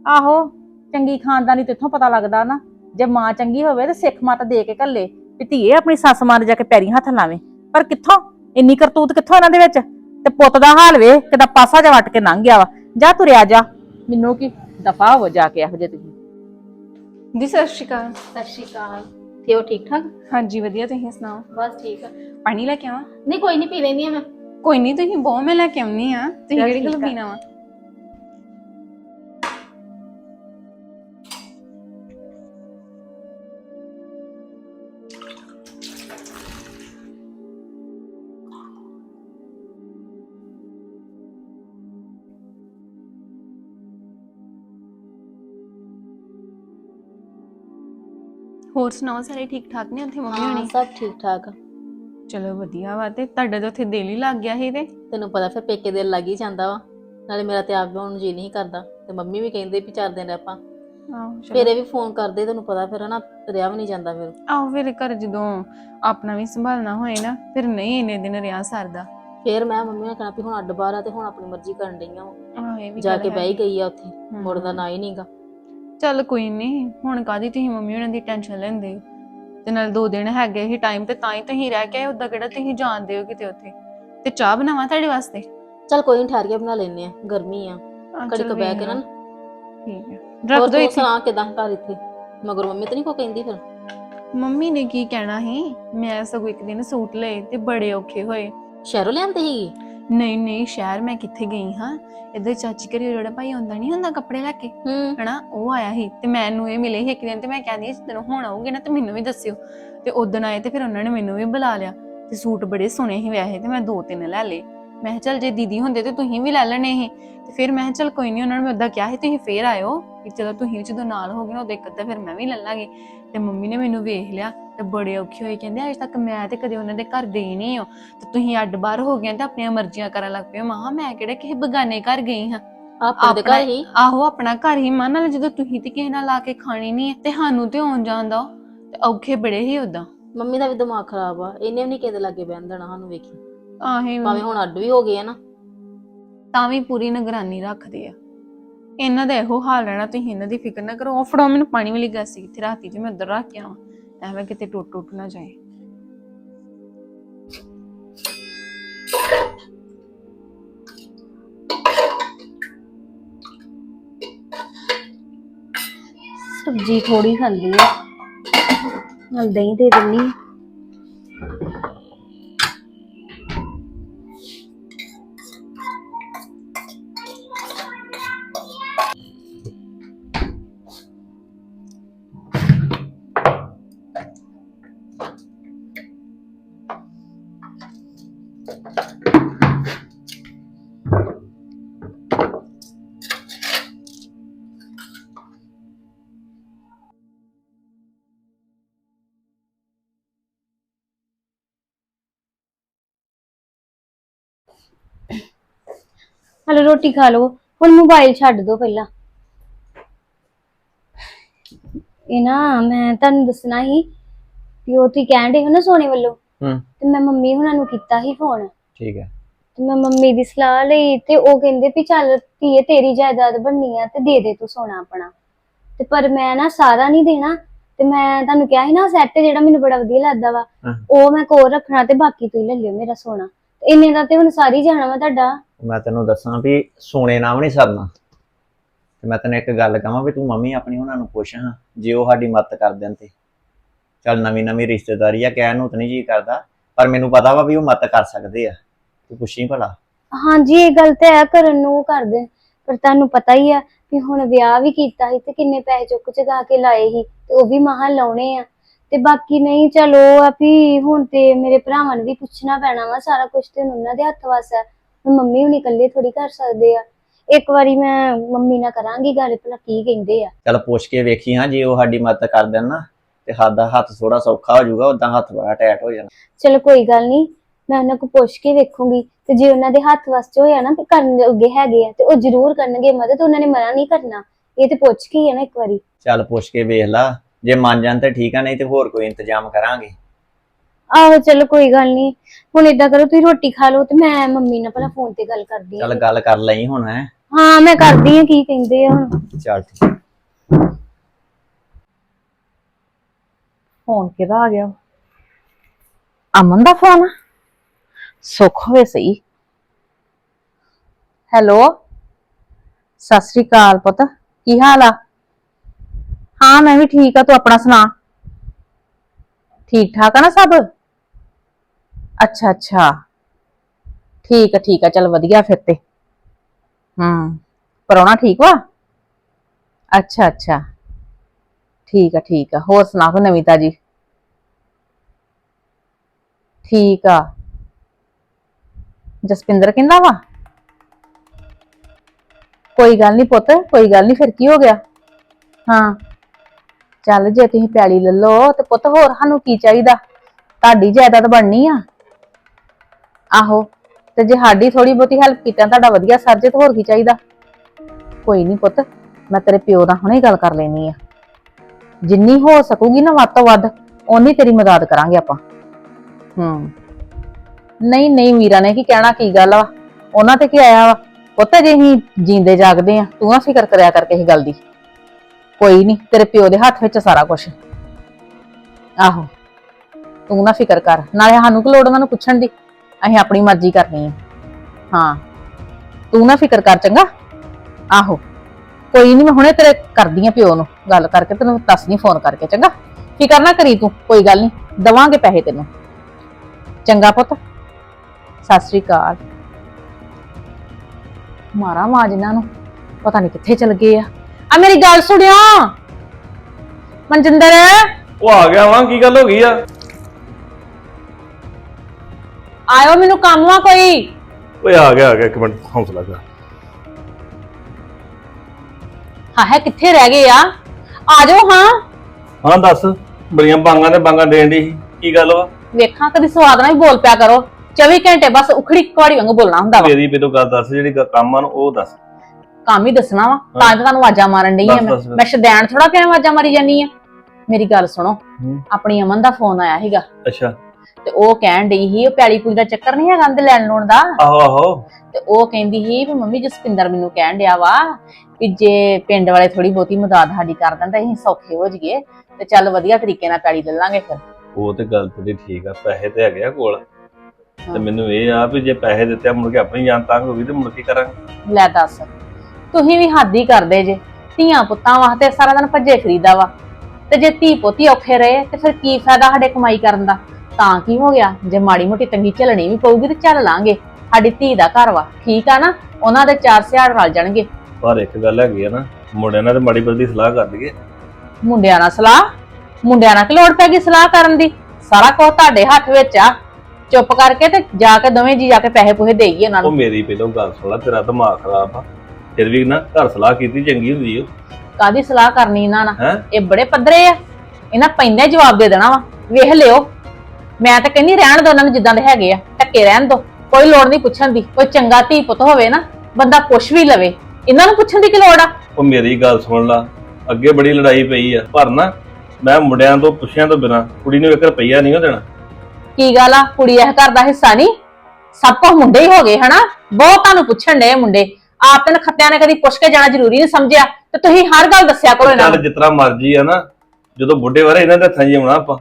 S4: ਆਹੋ ਚੰਗੀ ਖਾਨਦਾਨੀ ਤੇ ਇੱਥੋਂ ਪਤਾ ਲੱਗਦਾ ਨਾ। ਜੇ ਮਾਂ ਚੰਗੀ ਹੋਵੇ ਤੇ ਸਿੱਖ ਮਤ ਦੇ ਕੇ ਘੱਲੇ ਵੀ ਧੀਏ ਆਪਣੀ ਸੱਸ ਮਾਂ ਦੇ ਜਾ ਕੇ ਪੈਰੀ ਹੱਥ ਲਾਵੇਂ। ਪਰ ਕਿੱਥੋਂ? ਇੰਨੀ ਕਰਤੂਤ ਕਿੱਥੋਂ ਇਹਨਾਂ ਦੇ ਵਿੱਚ? ਤੇ ਪੁੱਤ ਦਾ ਹਾਲ ਵੇ ਕਿਦਾ ਪਾਸਾ ਜਾ ਵੱਟ ਕੇ ਲੰਘ ਗਿਆ ਵਾ। ਜਾ ਤੁਰਿਆ ਜਾ। ਮੈਨੂੰ ਕੀ ਦਫਾ ਹੋ ਜਾ ਕੇ ਇਹੋ ਜਿਹੇ ਤੁਸੀਂ?
S5: ਦੀ ਸਤਿ ਸ਼੍ਰੀ ਅਕਾਲ।
S2: ਸਤਿ ਸ਼੍ਰੀ ਅਕਾਲ। ਤੇ ਉਹ ਠੀਕ ਠਾਕ?
S5: ਹਾਂਜੀ ਵਧੀਆ ਤੁਸੀਂ ਸੁਣਾਓ?
S2: ਬਸ ਠੀਕ ਆ।
S5: ਪਾਣੀ ਲੈ ਕੇ ਆਵਾਂ?
S2: ਨਹੀਂ ਕੋਈ ਨਹੀਂ ਪੀ ਲੈਂਦੀ ਆ ਮੈਂ।
S5: ਕੋਈ ਨਹੀਂ ਤੁਸੀਂ ਬਹੁ ਮੈਂ ਲੈ ਕੇ ਆਉਣੀ ਆ ਤੁਸੀਂ
S2: ਚੱਲ
S5: ਕਿਹੜੀ ਗੱਲ
S2: ਠੀਕ ਆ।
S5: ਪੀਣਾ ਵਾ ਹੋਰ ਸੁਣਾਓ ਸਾਰੇ ਠੀਕ ਠਾਕ ਨੇ ਉੱਥੇ ਮੰਮੀ
S2: ਹਾਂ
S5: ਹੋਣੀ
S2: ਸਭ ਠੀਕ ਠਾਕ ਆ।
S5: ਚਲੋ ਵਧੀਆ ਵਾ ਤੇ ਤੁਹਾਡਾ ਤਾਂ ਉੱਥੇ ਦਿਲ ਹੀ ਲੱਗ ਗਿਆ ਸੀ ਤੇ।
S2: ਤੈਨੂੰ ਪਤਾ ਫਿਰ ਪੇਕੇ ਦਿਲ ਲੱਗ ਹੀ ਜਾਂਦਾ ਵਾ। ਨਾਲੇ ਮੇਰਾ ਤੇ ਆਪ ਹੁਣ ਜੀ ਨਹੀਂ ਕਰਦਾ। ਤੇ ਮੰਮੀ ਵੀ ਕਹਿੰਦੇ ਵੀ ਚਾਰ ਦਿਨ ਆਪਾਂ।
S5: ਆਹੋ ਚਲੋ।
S2: ਫੇਰੇ ਵੀ ਫੋਨ ਕਰਦੇ ਤੈਨੂੰ ਪਤਾ ਫਿਰ ਹਨਾ ਰਿਆ ਵੀ ਨਹੀਂ ਜਾਂਦਾ ਫਿਰ।
S5: ਆਹੋ ਫਿਰ ਘਰ ਜਦੋਂ ਆਪਣਾ ਵੀ ਸੰਭਾਲਣਾ ਹੋਏ ਨਾ ਫਿਰ ਨਹੀਂ ਇੰਨੇ ਦਿਨ ਰਿਆ ਸਰਦਾ।
S2: ਫੇਰ ਮੈਂ ਮੰਮੀ ਨੇ ਕਹਿਣਾ ਵੀ ਹੁਣ ਅੱਡ ਬਾਹਰ ਆ ਤੇ ਹੁਣ ਆਪਣੀ ਮਰਜ਼ੀ ਕਰਨ ਡਈਆਂ ਵਾਂ।
S5: ਆਹੋ ਇਹ ਵੀ
S2: ਜਾ
S5: ਗੱਲ
S2: ਕੇ
S5: ਹੈ।
S2: ਬਹਿ ਹੀ ਗਈ ਆ ਉੱਥੇ। ਮੁੜਦਾ ਨਾ ਹੀ ਨਹੀਂਗਾ
S5: ਚੱਲ ਕੋਈ ਨਹੀਂ ਹੁਣ ਕਾਦੀ ਤੁਸੀਂ ਮੰਮੀ ਉਹਨਾਂ ਦੀ ਟੈਨਸ਼ਨ ਲੈਂਦੇ? ਹੋ? ਤੇ ਨਾਲ ਦੋ ਦਿਨ ਹੈਗੇ ਹੀ ਟਾਈਮ ਤੇ ਤਾਂ ਹੀ ਤੁਸੀਂ ਰਹਿ ਕੇ ਆਏ ਉਦਾਂ ਕਿਹੜਾ ਤੁਸੀਂ ਜਾਣਦੇ ਹੋ ਕਿਤੇ ਉੱਥੇ? ਤੇ ਚਾਹ ਬਣਾਵਾਂ ਤੁਹਾਡੇ ਵਾਸਤੇ?
S2: ਚੱਲ ਕੋਈ ਨਹੀਂ ਠਹਿਰ ਕੇ ਬਣਾ ਲੈਨੇ ਆ ਗਰਮੀ ਆ। ਘੜੀ
S5: ਚਲੋ
S2: ਕੁ ਬਹਿ ਕੇ ਨਾ।
S5: ਠੀਕ ਹੈ
S2: ਹੋਰ
S5: ਰੱਖ ਦੋ
S2: ਤੂੰ
S5: ਇੱਥੇ।
S2: ਸੁਣਾ ਕਿਦਾਂ ਘਰ ਇੱਥੇ? ਮਗਰ ਮੰਮੀ ਤਾਂ ਨਹੀਂ ਕੋ ਕਹਿੰਦੀ ਫਿਰ?
S5: ਮੰਮੀ ਨੇ ਕੀ ਕਹਿਣਾ ਸੀ? ਮੈਂ ਸਗੋਂ ਇੱਕ ਦਿਨ ਸੂਟ ਲਏ ਤੇ ਬੜੇ ਔਖੇ ਹੋਏ।
S2: ਸ਼ਹਿਰੋਂ ਲਿਆਂਦੇ ਸੀ
S5: ਨਹੀਂ ਨਹੀਂ ਸ਼ਹਿਰ ਮੈਂ ਕਿੱਥੇ ਗਈ ਹਾਂ? ਇੱਧਰ ਚਾਚੀ ਘਰੇ ਜਿਹੜਾ ਭਾਈ ਆਉਂਦਾ ਨਹੀਂ ਹੁੰਦਾ ਕੱਪੜੇ ਲੈ ਕੇ?
S2: ਹੂੰ।
S5: ਹਨਾ ਉਹ ਆਇਆ ਸੀ ਤੇ ਮੈਨੂੰ ਇਹ ਮਿਲੇ ਸੀ ਇੱਕ ਦਿਨ ਤੇ ਮੈਂ ਕਹਿੰਦੀ ਸੀ ਜਦੋਂ ਹੁਣ ਆਉਗੇ ਨਾ ਤੇ ਮੈਨੂੰ ਵੀ ਦੱਸਿਓ। ਤੇ ਉਦੋਂ ਆਏ ਤੇ ਫਿਰ ਉਹਨਾਂ ਨੇ ਮੈਨੂੰ ਵੀ ਬੁਲਾ ਲਿਆ ਤੇ ਸੂਟ ਬੜੇ ਸੋਹਣੇ ਸੀ ਵੈਸੇ ਤੇ ਮੈਂ ਦੋ ਤਿੰਨ ਲੈ ਲਏ। ਮੈਂ ਕਿਹਾ ਚੱਲ ਜੇ ਦੀਦੀ ਹੁੰਦੇ ਤੇ ਤੁਸੀਂ ਵੀ ਲੈ ਲੈਣੇ ਸੀ। ਤੇ ਫਿਰ ਮੈਂ ਚੱਲ ਕੋਈ ਨਹੀਂ ਉਹਨਾਂ ਨੂੰ ਮੈਂ ਉਦਾਂ ਕਿਹਾ ਸੀ ਤੁਸੀਂ ਫੇਰ ਆਇਓ ਕਿ ਚਲੋ ਤੁਸੀਂ ਵੀ ਜਦੋਂ ਨਾਲ ਹੋਗੇ ਨਾ ਉਦੋਂ ਇੱਕ ਅੱਧਾ ਫਿਰ ਮੈਂ ਵੀ ਲੈ ਲਾਂਗੀ। ਤੇ ਮੰਮੀ ਨੇ ਮੈਨੂੰ ਵੇਖ ਲਿਆ ਤੇ ਬੜੇ ਔਖੇ ਹੋਏ ਕਹਿੰਦੇ ਅਜੇ ਤੱਕ ਮੈਂ ਤੇ ਕਦੇ ਉਹਨਾਂ ਦੇ ਘਰ ਗਈ ਨਹੀਂ ਹਾਂ। ਤੇ ਤੁਸੀਂ ਅੱਡ ਬਾਹਰ ਹੋ ਗਏ ਤੇ ਆਪਣੀਆਂ ਮਰਜ਼ੀਆਂ ਕਰਨ ਲੱਗ ਪਏ ਮਹਾ ਮੈਂ ਕਿਹੜੇ ਕਿਸੇ ਬਗਾਨੇ ਘਰ ਗਈ ਹਾਂ?
S2: ਆਪਣੇ ਘਰ ਹੀ?
S5: ਆਹੋ ਆਪਣਾ ਘਰ ਹੀ। ਮੰਨ ਨਾਲ ਜਦੋਂ ਤੁਸੀਂ ਤੇ ਕਿਸੇ ਨਾਲ ਲਾ ਕੇ ਖਾਣੀ ਨਹੀਂ ਹੈ ਤੇ ਸਾਨੂੰ ਤੇ ਆਉਣ ਜਾਣ ਦਾ ਤੇ ਔਖੇ ਬੜੇ ਹੀ ਉਦਾਂ
S2: ਮੰਮੀ ਦਾ ਵੀ ਦਿਮਾਗ ਖਰਾਬ ਆ। ਇਹਨੇ ਵੀ ਨਹੀਂ ਕਿਤੇ ਲੱਗੇ ਬਹਿਣ ਦੇਣਾ ਸਾਨੂੰ ਵੇਖੀ।
S5: ਆਹੇ।
S2: ਭਾਵੇਂ ਹੁਣ ਅੱਡ ਵੀ ਹੋ ਗਏ ਆ ਨਾ।
S5: ਤਾਂ ਵੀ ਪੂਰੀ ਨਿਗਰਾਨੀ ਰੱਖਦੇ ਆ। ਇਹਨਾਂ ਦਾ ਇਹੋ ਹਾਲ ਰਹਿਣਾ, ਤੁਸੀਂ ਇਹਨਾਂ ਦੀ ਫਿਕਰ ਨਾ ਕਰੋ। ਉਹ ਫੜਾਓ, ਮੈਨੂੰ ਪਾਣੀ ਵਾਲੀ ਗਾਸੀ ਕਿੱਥੇ ਰਾਤੀ ਜੀ ਮੈਂ ਉਧਰ ਰੱਖ ਕੇ ਆਵਾਂ। ਐਵੇਂ ਕਿਤੇ ਟੁੱਟ ਟੁੱਟ ਨਾ ਜਾਏ।
S6: ਸਬਜ਼ੀ ਥੋੜੀ ਖਾਂਦੀ ਆ। ਨਾਲ ਦਹੀਂ ਦੇ ਦਿੰਨੀ ਆ। ਹਲੋ ਰੋਟੀ ਖਾ ਲਓ ਹੁਣ ਮੋਬਾਈਲ ਛੱਡ ਦਿਓ ਪਹਿਲਾਂ। ਇਹ ਨਾ ਮੈਂ ਤੁਹਾਨੂੰ ਦੱਸਣਾ ਸੀ ਕਿ ਉਹ ਤੁਸੀਂ ਕਹਿਣ ਦੇ ਹੋ ਨਾ ਸੋਨੇ ਵੱਲੋਂ।
S7: ਹੂੰ।
S6: ਤੇ ਮੈਂ ਮੰਮੀ ਹੁਣਾਂ ਨੂੰ ਕੀਤਾ ਸੀ ਫੋਨ
S7: ਠੀਕ ਹੈ।
S6: ਤੇ ਮੈਂ ਮੰਮੀ ਦੀ ਸਲਾਹ ਲਈ ਤੇ ਉਹ ਕਹਿੰਦੇ ਵੀ ਚੱਲ ਧੀਏ ਤੇਰੀ ਜਾਇਦਾਦ ਬਣਨੀ ਆ ਤੇ ਦੇ ਦੇ ਤੂੰ ਸੋਨਾ ਆਪਣਾ। ਤੇ ਪਰ ਮੈਂ ਨਾ ਸਾਰਾ ਨਹੀਂ ਦੇਣਾ। ਤੇ ਮੈਂ ਤੁਹਾਨੂੰ ਕਿਹਾ ਸੀ ਨਾ ਸੈੱਟ ਜਿਹੜਾ ਮੈਨੂੰ ਬੜਾ ਵਧੀਆ ਲੱਗਦਾ ਵਾ
S7: ਹਾਂ।
S6: ਉਹ ਮੈਂ ਕੋਲ ਰੱਖਣਾ ਤੇ ਬਾਕੀ ਤੁਸੀਂ ਲੈ ਲਿਓ ਮੇਰਾ ਸੋਨਾ। ਤੇ ਇੰਨੇ ਦਾ ਤੇ ਹੁਣ ਸਾਰੀ ਜਾਣਾ ਵਾ ਤੁਹਾਡਾ।
S7: ਮੈਂ ਤੈਨੂੰ ਦੱਸਾਂ ਵੀ ਸੋਨੇ ਨਾਲ ਨਹੀਂ ਸਰਨਾ। ਤੇ ਮੈਂ ਤੈਨੂੰ ਇੱਕ ਗੱਲ ਕਹਾਂ ਵੀ ਤੂੰ ਮੰਮੀ ਆਪਣੀ ਉਹਨਾਂ ਨੂੰ ਪੁੱਛ ਹਾਂ, ਜੇ ਉਹ ਸਾਡੀ ਮਦਦ ਕਰ ਦੇਣ ਤੇ। ਚੱਲ ਨਵੀਂ ਨਵੀਂ ਰਿਸ਼ਤੇਦਾਰੀ ਆ, ਕਹਿਣ ਨੂੰ ਤਾਂ ਨਹੀਂ ਜੀ ਕਰਦਾ, ਪਰ ਮੈਨੂੰ ਪਤਾ ਵਾ ਵੀ ਉਹ ਮਦਦ ਕਰ ਸਕਦੇ ਆ। ਤੂੰ ਪੁੱਛੀ ਭਲਾ।
S6: ਹਾਂਜੀ, ਇਹ ਗੱਲ ਤੇ ਹੈ, ਕਰਨ ਨੂੰ ਕਰਦੇ। ਪਰ ਤੁਹਾਨੂੰ ਪਤਾ ਹੀ ਆ ਵੀ ਹੁਣ ਵਿਆਹ ਵੀ ਕੀਤਾ ਸੀ ਤੇ ਕਿੰਨੇ ਪੈਸੇ ਚੁੱਕ ਚੁਕਾ ਕੇ ਲਾਏ ਸੀ ਤੇ ਉਹ ਵੀ ਮਹਾ ਲਾਉਣੇ ਆ। ਤੇ ਬਾਕੀ ਨਹੀਂ, ਚਲੋ ਆ ਵੀ ਹੁਣ ਤੇ ਮੇਰੇ ਭਰਾਵਾਂ ਨੂੰ ਵੀ ਪੁੱਛਣਾ ਪੈਣਾ ਵਾ ਸਾਰਾ ਕੁਝ ਤੇ ਉਹਨਾਂ ਦੇ ਹੱਥ ਵਸ ਹੈ ਮੰਮੀ ਹੁਣੀ ਇਕੱਲੇ ਥੋੜੀ ਕਰ ਸਕਦੇ ਆ। ਇੱਕ ਵਾਰੀ ਮੈਂ ਮੰਮੀ ਨਾਲ ਕਰਾਂਗੀ ਗੱਲ ਭਲਾ ਕੀ ਕਹਿੰਦੇ ਆ।
S7: ਚੱਲ ਪੁੱਛ ਕੇ ਵੇਖੀ ਹਾਂ ਜੇ ਉਹ ਸਾਡੀ ਮਦਦ ਕਰ ਦੇਣ ਨਾ ਤੇ ਸਾਡਾ ਹੱਥ ਥੋੜਾ ਸੌਖਾ ਹੋ ਜਾਊਗਾ ਉਦਾਂ ਹੱਥ ਬੜਾ ਟਾਈਟ ਹੋ ਜਾਣਾ।
S6: ਚਲੋ ਕੋਈ ਗੱਲ ਨਹੀਂ ਮੈਂ ਉਹਨਾਂ ਕੋਲ ਪੁੱਛ ਕੇ ਵੇਖੂੰਗੀ ਤੇ ਜੇ ਉਹਨਾਂ ਦੇ ਹੱਥ ਵਸ ਚ ਹੋਇਆ ਨਾ ਤੇ ਕਰਨ ਅੱਗੇ ਹੈਗੇ ਆ ਤੇ ਉਹ ਜ਼ਰੂਰ ਕਰਨਗੇ ਮਦਦ ਉਹਨਾਂ ਨੇ ਮਨਾ ਨਹੀਂ ਕਰਨਾ। ਇਹ ਤੇ ਪੁੱਛ ਕੇ ਹੀ ਆ ਨਾ ਇੱਕ ਵਾਰੀ।
S7: ਚੱਲ ਪੁੱਛ ਕੇ ਵੇਖ ਲਾ ਜੇ ਮੰਨ ਜਾਣ ਤੇ ਠੀਕ ਆ ਨਹੀਂ ਤੇ ਹੋਰ ਕੋਈ ਇੰਤਜ਼ਾਮ ਕਰਾਂਗੇ।
S6: ਆਹੋ ਚਲੋ ਕੋਈ ਗੱਲ ਨਹੀਂ ਹੁਣ ਏਦਾਂ ਕਰੋ ਤੁਸੀਂ ਰੋਟੀ ਖਾ ਲਓ ਤੇ ਮੈਂ ਮੰਮੀ ਨਾਲ ਪਹਿਲਾਂ ਫੋਨ ਤੇ ਗੱਲ ਕਰਦੀ
S7: ਚੱਲ
S6: ਹਾਂ
S7: ਗੱਲ ਕਰ ਲਈ ਹੁਣ ਹੈ।
S6: ਹਾਂ ਮੈਂ ਕਰਦੀ ਹਾਂ ਕੀ ਕਹਿੰਦੇ ਆ ਹੁਣ।
S7: ਚੱਲ ਠੀਕ।
S4: ਫੋਨ ਕਿਹਦਾ ਆ ਗਿਆ? ਅਮਨ ਦਾ ਫੋਨ ਸੁੱਖ ਹੋਵੇ ਸਹੀ। ਹੈਲੋ? ਸਤਿ ਸ੍ਰੀ ਅਕਾਲ ਪੁੱਤ ਕੀ ਹਾਲ ਆ? ਹਾਂ ਮੈਂ ਵੀ ਠੀਕ ਆ ਤੂੰ ਆਪਣਾ ਸੁਣਾ। ਠੀਕ ਠਾਕ ਆ ਨਾ ਸਭ? ਅੱਛਾ ਅੱਛਾ। ਠੀਕ ਆ ਠੀਕ ਆ, ਚੱਲ ਵਧੀਆ ਫਿਰ ਤੇ। ਹੂੰ, ਪਰੋਣਾ ਠੀਕ ਵਾ? ਅੱਛਾ ਅੱਛਾ। ਠੀਕ ਆ ਠੀਕ ਆ। ਹੋਰ ਸੁਣਾ ਕੋਈ ਨਵੀਂ ਤਾਜੀ? ਠੀਕ ਆ। ਜਸਪਿੰਦਰ ਕਹਿੰਦਾ ਵਾ? ਕੋਈ ਗੱਲ ਨਹੀਂ ਪੁੱਤ, ਕੋਈ ਗੱਲ ਨਹੀਂ ਫਿਰ ਕੀ ਹੋ ਗਿਆ? ਹਾਂ। ਚੱਲ ਜੇ ਤੁਸੀਂ ਪਿਆਲੀ ਲੈ ਲਓ ਤੇ ਪੁੱਤ ਹੋਰ ਸਾਨੂੰ ਕੀ ਚਾਹੀਦਾ? ਤੁਹਾਡੀ ਜਾਇਦਾਦ ਬਣਨੀ ਆ। ਆਹੋ ਤੇ ਜੇ ਸਾਡੀ ਥੋੜੀ ਬਹੁਤੀ ਹੈਲਪ ਕੀਤਾ ਤੁਹਾਡਾ ਵਧੀਆ ਸਰ ਜੇ ਤੇ ਹੋਰ ਕੀ ਚਾਹੀਦਾ? ਕੋਈ ਨਹੀਂ ਪੁੱਤ ਮੈਂ ਤੇਰੇ ਪਿਓ ਨਾਲ ਹੁਣੇ ਗੱਲ ਕਰ ਲੈਣੀ ਆ। ਜਿੰਨੀ ਹੋ ਸਕੂਗੀ ਨਾ ਵੱਧ ਤੋਂ ਵੱਧ ਓਨੀ ਤੇਰੀ ਮਦਦ ਕਰਾਂਗੇ ਆਪਾਂ। ਹੂੰ। ਨਹੀਂ ਨਹੀਂ ਵੀਰਾ ਨੇ ਕੀ ਕਹਿਣਾ ਕੀ ਗੱਲ ਵਾ? ਉਹਨਾਂ ਤੇ ਕੀ ਆਇਆ ਵਾ? ਪੁੱਤ ਜੇ ਅਸੀਂ ਜੀਂਦੇ ਜਾਗਦੇ ਆ ਤੂੰ ਨਾ ਫਿਕਰ ਕਰਿਆ ਕਰ ਕਿਸੇ ਗੱਲ ਦੀ। ਕੋਈ ਨਹੀਂ ਤੇਰੇ ਪਿਓ ਦੇ ਹੱਥ ਵਿੱਚ ਸਾਰਾ ਕੁਝ ਆਹੋ ਤੂੰ ਨਾ ਫਿਕਰ ਕਰ ਨਾਲੇ ਸਾਨੂੰ ਕੀ ਲੋੜ ਉਹਨਾਂ ਨੂੰ ਪੁੱਛਣ ਦੀ? ਅਸੀਂ ਆਪਣੀ ਮਰਜ਼ੀ ਕਰਨੀ ਆ ਹਾਂ। ਤੂੰ ਨਾ ਫਿਕਰ ਕਰ ਚੰਗਾ। ਆਹੋ। ਕੋਈ ਨਹੀਂ ਮੈਂ ਹੁਣੇ ਤੇਰੇ ਕਰਦੀ ਆ ਪਿਓ ਨੂੰ ਗੱਲ ਕਰਕੇ, ਤੈਨੂੰ ਦੱਸਣੀ ਫੋਨ ਕਰਕੇ, ਚੰਗਾ। ਫਿਕਰ ਨਾ ਕਰੀ ਤੂੰ, ਕੋਈ ਗੱਲ ਨਹੀਂ ਦਵਾਂਗੇ ਪੈਸੇ ਤੈਨੂੰ। ਚੰਗਾ ਪੁੱਤ। ਸਤਿ ਸ੍ਰੀ ਅਕਾਲ। ਮਾਰਾ ਮਾਂ ਜਿਨ੍ਹਾਂ ਨੂੰ। ਪਤਾ ਨਹੀਂ ਕਿੱਥੇ ਚਲ ਗਏ ਆ। ਆ ਮੇਰੀ ਗੱਲ ਸੁਣਿਓ। ਮਨਜਿੰਦਰ।
S3: ਉਹ ਆ ਗਿਆ ਵਾਂ, ਕੀ ਗੱਲ ਹੋ ਗਈ ਆ?
S4: ਆਇਓ ਮੈਨੂੰ ਕੰਮ ਆ ਕੋਈ।
S3: ਓਏ ਆ ਗਿਆ ਆ ਗਿਆ ਇੱਕ ਮਿੰਟ ਹੌਸਲਾ ਕਰ।
S4: ਹਾਂ ਹੈ ਕਿੱਥੇ ਰਹਿ ਗਏ ਆ? ਆ ਜਾਓ ਹਾਂ।
S3: ਹਾਂ ਦੱਸ ਬੜੀਆਂ ਬਾਂਗਾਂ ਤੇ ਬਾਂਗਾਂ ਦੇਣ ਦੀ ਕੀ ਗੱਲ ਵਾ?
S4: ਵੇਖਾਂ ਕਦੀ ਸਵਾਦ ਨਾਲ ਹੀ ਬੋਲ ਪਿਆ ਕਰੋ। 24 ਘੰਟੇ ਬਸ ਉਖੜੀ ਕੁਆੜੀ ਵਾਂਗੂ ਬੋਲਣਾ ਹੁੰਦਾ ਵਾ।
S3: ਮੇਰੀ ਮੈਨੂੰ ਗੱਲ ਦੱਸ ਜਿਹੜੀ ਕੰਮ ਆ ਨੂੰ ਉਹ ਦੱਸ।
S4: ਕੰਮ ਹੀ ਦੱਸਣਾ ਵਾ। ਤਾਂ ਤਾਂ ਤੁਹਾਨੂੰ ਆਵਾਜ਼ਾਂ ਮਾਰਨ ਡਈ ਆ
S3: ਦੱਸ,
S4: ਮੈਂ।
S3: ਦੱਸ।
S4: ਮੈਂ ਸ਼ਦੈਣ ਥੋੜਾ ਕਿਵੇਂ ਆਵਾਜ਼ਾਂ ਮਾਰੀ ਜਾਨੀ ਆ। ਮੇਰੀ ਗੱਲ ਸੁਣੋ। ਆਪਣੀ ਅਮਨ ਦਾ ਫੋਨ ਆਇਆ ਸੀਗਾ।
S3: ਅੱਛਾ।
S4: ਤੇ ਉਹ ਕਹਿਣ ਡਈ ਸੀ ਉਹ ਪੈਲੀ ਪੂਲੀ ਦਾ ਚੱਕਰ ਨਹੀਂ ਹੈਗਾ ਅੰਦ ਲੈਣ ਲੋਣ ਦਾ?
S3: ਆਹੋ ਆਹੋ।
S4: ਤੇ ਉਹ ਕਹਿੰਦੀ ਸੀ ਵੀ ਮੰਮੀ ਜਸਪਿੰਦਰ ਮੈਨੂੰ ਕਹਿਣ ਡਿਆ ਵਾ ਵੀ ਜੇ ਪਿੰਡ ਵਾਲੇ ਥੋੜੀ ਬਹੁਤੀ ਮਦਦ ਸਾਡੀ ਕਰ ਦਿੰਦਾ ਅਸੀਂ ਸੌਖੇ ਹੋ ਜਾਈਏ ਤੇ ਚੱਲ ਵਧੀਆ ਤਰੀਕੇ ਨਾਲ ਪੈਲੀ ਲੈ ਲਾਂਗੇ ਫਿਰ।
S3: ਉਹ ਤੇ ਗੱਲ ਤੇਰੀ ਠੀਕ ਆ ਪੈਸੇ ਤੇ ਹੈਗੇ ਆ ਕੋਲ।
S4: ਹਾਂ।
S3: ਤੇ ਮੈਨੂੰ ਇਹ ਆ ਵੀ ਜੇ ਪੈਸੇ ਦਿੱਤੇ ਆ ਮੁੜ ਕੇ ਆਪਣੀ ਜਾਨ ਤੰਗ ਹੋ ਗਈ ਤੇ ਮੁੜ ਕੀ ਕਰਾਂਗੇ?
S4: ਲੈ ਦੱਸ ਤੁਸੀਂ ਵੀ ਹੱਦ ਹੀ ਕਰਦੇ ਜੇ ਧੀਆਂ ਪੁੱਤਾਂ ਵਾਸਤੇ ਸਾਰਾ ਦਿਨ ਭੱਜੇ ਖਰੀਦਾ ਵਾ। ਤੇ ਜੇ ਧੀ ਪੁੱਤੀ ਔਖੇ ਰਹੇ ਤੇ ਫਿਰ ਕੀ ਫਾਇਦਾ ਸਾਡੇ ਕਮਾਈ ਕਰਨ ਦਾ? ਤਾਂ ਕੀ ਹੋ ਗਿਆ? ਜੇ ਮਾੜੀ ਮੋਟੀ ਤੰਗੀ ਝੱਲਣੀ ਵੀ ਪਊਗੀ ਤੇ ਚੱਲ ਲਾਂਗੇ। ਸਾਡੀ ਧੀ ਦਾ ਘਰ ਵਾ। ਠੀਕ ਆ ਨਾ? ਉਹਨਾਂ ਦੇ ਚਾਰ ਸਿਆੜ ਰਲ ਜਾਣਗੇ।
S3: ਪਰ ਇੱਕ ਗੱਲ ਹੈਗੀ ਆ ਨਾ ਮੁੰਡਿਆਂ ਨਾਲ ਤੇ ਮਾੜੀ ਬਲਦੀ ਸਲਾਹ ਕਰ ਲਈਏ।
S4: ਮੁੰਡਿਆਂ ਨਾਲ ਸਲਾਹ? ਮੁੰਡਿਆਂ ਨਾਲ ਕਿ ਲੋੜ ਪੈ ਗਈ ਸਲਾਹ ਕਰਨ ਦੀ? ਸਾਰਾ ਕੁਝ ਤੁਹਾਡੇ ਹੱਥ ਵਿੱਚ ਆ। ਚੁੱਪ ਕਰਕੇ ਤੇ ਜਾ ਕੇ ਦੋਵੇਂ ਜੀ ਜਾ ਕੇ ਪੈਸੇ ਪੂਸੇ ਦੇਈਏ ਉਹਨਾਂ
S3: ਉਹ
S4: ਨੂੰ
S3: ਮੇਰੀ ਪਹਿਲਾਂ ਗੱਲ ਸੁਣ ਲਾ ਤੇਰਾ ਦਿਮਾਗ ਖਰਾਬ ਆ। ਫਿਰ ਵੀ ਨਾ ਘਰ ਸਲਾਹ ਕੀਤੀ ਚੰਗੀ ਹੁੰਦੀ ਓ
S4: ਕਾਦੀ ਸਲਾਹ ਕਰਨੀ ਇਹਨਾਂ ਨਾਲ?
S3: ਹੈਂ?
S4: ਇਹ ਬੜੇ ਪੱਧਰੇ ਆ। ਇਹਨਾਂ ਪੈਂਦਾ ਜਵਾਬ ਦੇ ਦੇਣਾ ਵਾ। ਵੇਖ ਲਿਓ। ਮੈਂ ਤਾਂ ਕਹਿੰਦੀ ਰਹਿਣ ਦੋ ਉਹਨਾਂ ਨੂੰ ਜਿੱਦਾਂ ਦੇ ਹੈਗੇ ਆ ਟੱਕੇ ਰਹਿਣ ਦੋ। ਕੋਈ ਲੋੜ ਨਹੀਂ ਪੁੱਛਣ ਦੀ ਕੋਈ ਚੰਗਾ ਧੀ ਪੁੱਤ ਹੋਵੇ ਨਾ ਬੰਦਾ ਪੁੱਛ ਵੀ ਲਵੇ। ਇਹਨਾਂ ਨੂੰ ਪੁੱਛਣ ਦੀ ਕੀ ਲੋੜ ਆ?
S3: ਉਹ ਮੇਰੀ ਗੱਲ ਸੁਣ ਲਾ ਅੱਗੇ ਬੜੀ ਲੜਾਈ ਪਈ ਆ ਪਰ ਨਾ ਮੈਂ ਮੁੰਡਿਆਂ ਤੋਂ ਪੁੱਛਿਆਂ ਤੋਂ ਬਿਨਾ ਕੁੜੀ ਨੂੰ ਇੱਕ ਰੁਪਈਆ ਨਹੀਂ ਓ ਦੇਣਾ।
S4: ਕੀ ਗੱਲ ਆ? ਕੁੜੀ ਇਹ ਘਰ ਦਾ ਹਿੱਸਾ ਨਹੀਂ? ਸਭ ਕੁਝ ਮੁੰਡੇ ਹੀ ਹੋ ਗਏ ਹਨਾ? ਬਹੁਤ ਤੁਹਾਨੂੰ ਪੁੱਛਣ ਡਏ ਮੁੰਡੇ। ਆਪ ਤਨ ਖੱਤਿਆਂ ਨੇ ਕਦੀ ਪੁੱਛ ਕੇ ਜਾਣਾ ਜ਼ਰੂਰੀ ਨਹੀਂ ਸਮਝਿਆ। ਤੇ ਤੁਸੀਂ ਹਰ ਗੱਲ ਦੱਸਿਆ ਕਰੋ ਇਹਨਾਂ
S3: ਚੱਲ
S4: ਨੂੰ।
S3: ਜਿਤਨਾ ਮਰਜ਼ੀ ਆ ਨਾ ਜਦੋਂ ਬੁੱਢੇ ਵਾਰੇ ਇਹਨਾਂ ਦੇ ਹੱਥਾਂ 'ਚ ਹੀ ਆਉਣਾ ਆਪਾਂ।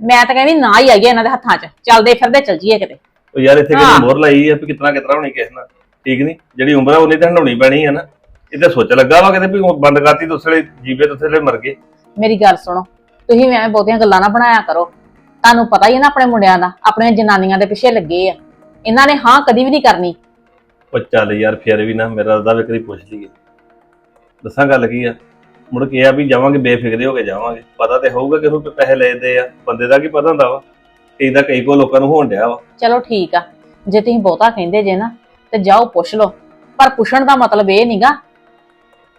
S4: ਮੈਂ ਤਾਂ ਕਹਿੰਦੀ ਨਾ ਹੀ ਆਈਏ ਇਹਨਾਂ ਦੇ ਹੱਥਾਂ 'ਚ। ਚੱਲਦੇ ਫਿਰਦੇ ਚੱਲ ਜੀਏ ਕਿਤੇ।
S3: ਉਹ ਯਾਰ ਇੱਥੇ
S4: ਹਾਂ।
S3: ਕਿਹੜੀ ਮੋਹਰ ਲਾਈ ਆ ਵੀ ਕਿਤਨਾ ਕਿਤਨਾ ਹੋਣੀ ਕਿਸ ਨਾਲ। ਠੀਕ ਨਹੀਂ ਜਿਹੜੀ ਉਮਰ ਆ ਉਹਨੇ ਤਾਂ ਹੰਡਾਉਣੀ ਪੈਣੀ ਆ ਨਾ। ਇਹ ਤੇ ਸੋਚ ਲੱਗਾ ਵਾ ਕਿਤੇ ਵੀ ਉਹ ਬੰਦ ਕਰਤੀ ਤਾਂ ਉਸਲੇ ਜੀਵੇ ਤਾਂ ਉਸਲੇ ਮਰ ਗਏ।
S4: ਮੇਰੀ ਗੱਲ ਸੁਣੋ ਤੁਸੀਂ ਵੀ ਐਵੇਂ ਬਹੁਤੀਆਂ ਗੱਲਾਂ ਨਾ ਬਣਾਇਆ ਕਰੋ। ਤੁਹਾਨੂੰ ਪਤਾ ਹੀ ਹੈ ਨਾ ਆਪਣੇ ਮੁੰਡਿਆਂ ਦਾ ਆਪਣੀਆਂ ਜਨਾਨੀਆਂ ਦੇ ਪਿੱਛੇ ਲੱਗੇ ਆ। ਇਹਨਾਂ ਨੇ ਹਾਂ ਕਦੀ ਵੀ ਨਹੀਂ ਕਰਨੀ।
S3: ਉਹ ਚੱਲ ਯਾਰ ਫਿਰ ਵੀ ਨਾ ਮੇਰਾ ਦਾ ਵਿਕਰੀ ਪੁੱਛ ਲਈਏ। ਦੱਸਾਂ ਗੱਲ ਕੀ ਆ? ਮੁੜ ਕੇ ਇਹ ਆ ਵੀ ਜਾਵਾਂਗੇ ਬੇਫਿਕਰੇ ਹੋ ਕੇ ਜਾਵਾਂਗੇ। ਪਤਾ ਤੇ ਹੋਊਗਾ ਕਿ ਉਹਨੂੰ ਪੈਸੇ ਲੈਦੇ ਆ। ਬੰਦੇ ਦਾ ਕੀ ਪਤਾ ਹੁੰਦਾ ਵਾ? ਕਈ ਦਾ ਕਈ ਕੋ ਲੋਕਾਂ ਨੂੰ ਹੋਣ ਡਿਆ ਵਾ।
S4: ਚਲੋ ਠੀਕ ਆ। ਜੇ ਤੁਸੀਂ ਬਹੁਤਾ ਕਹਿੰਦੇ ਜੇ ਨਾ ਤੇ ਜਾਓ ਪੁੱਛ ਲਓ। ਪਰ ਪੁੱਛਣ ਦਾ ਮਤਲਬ ਇਹ ਨਹੀਂਗਾ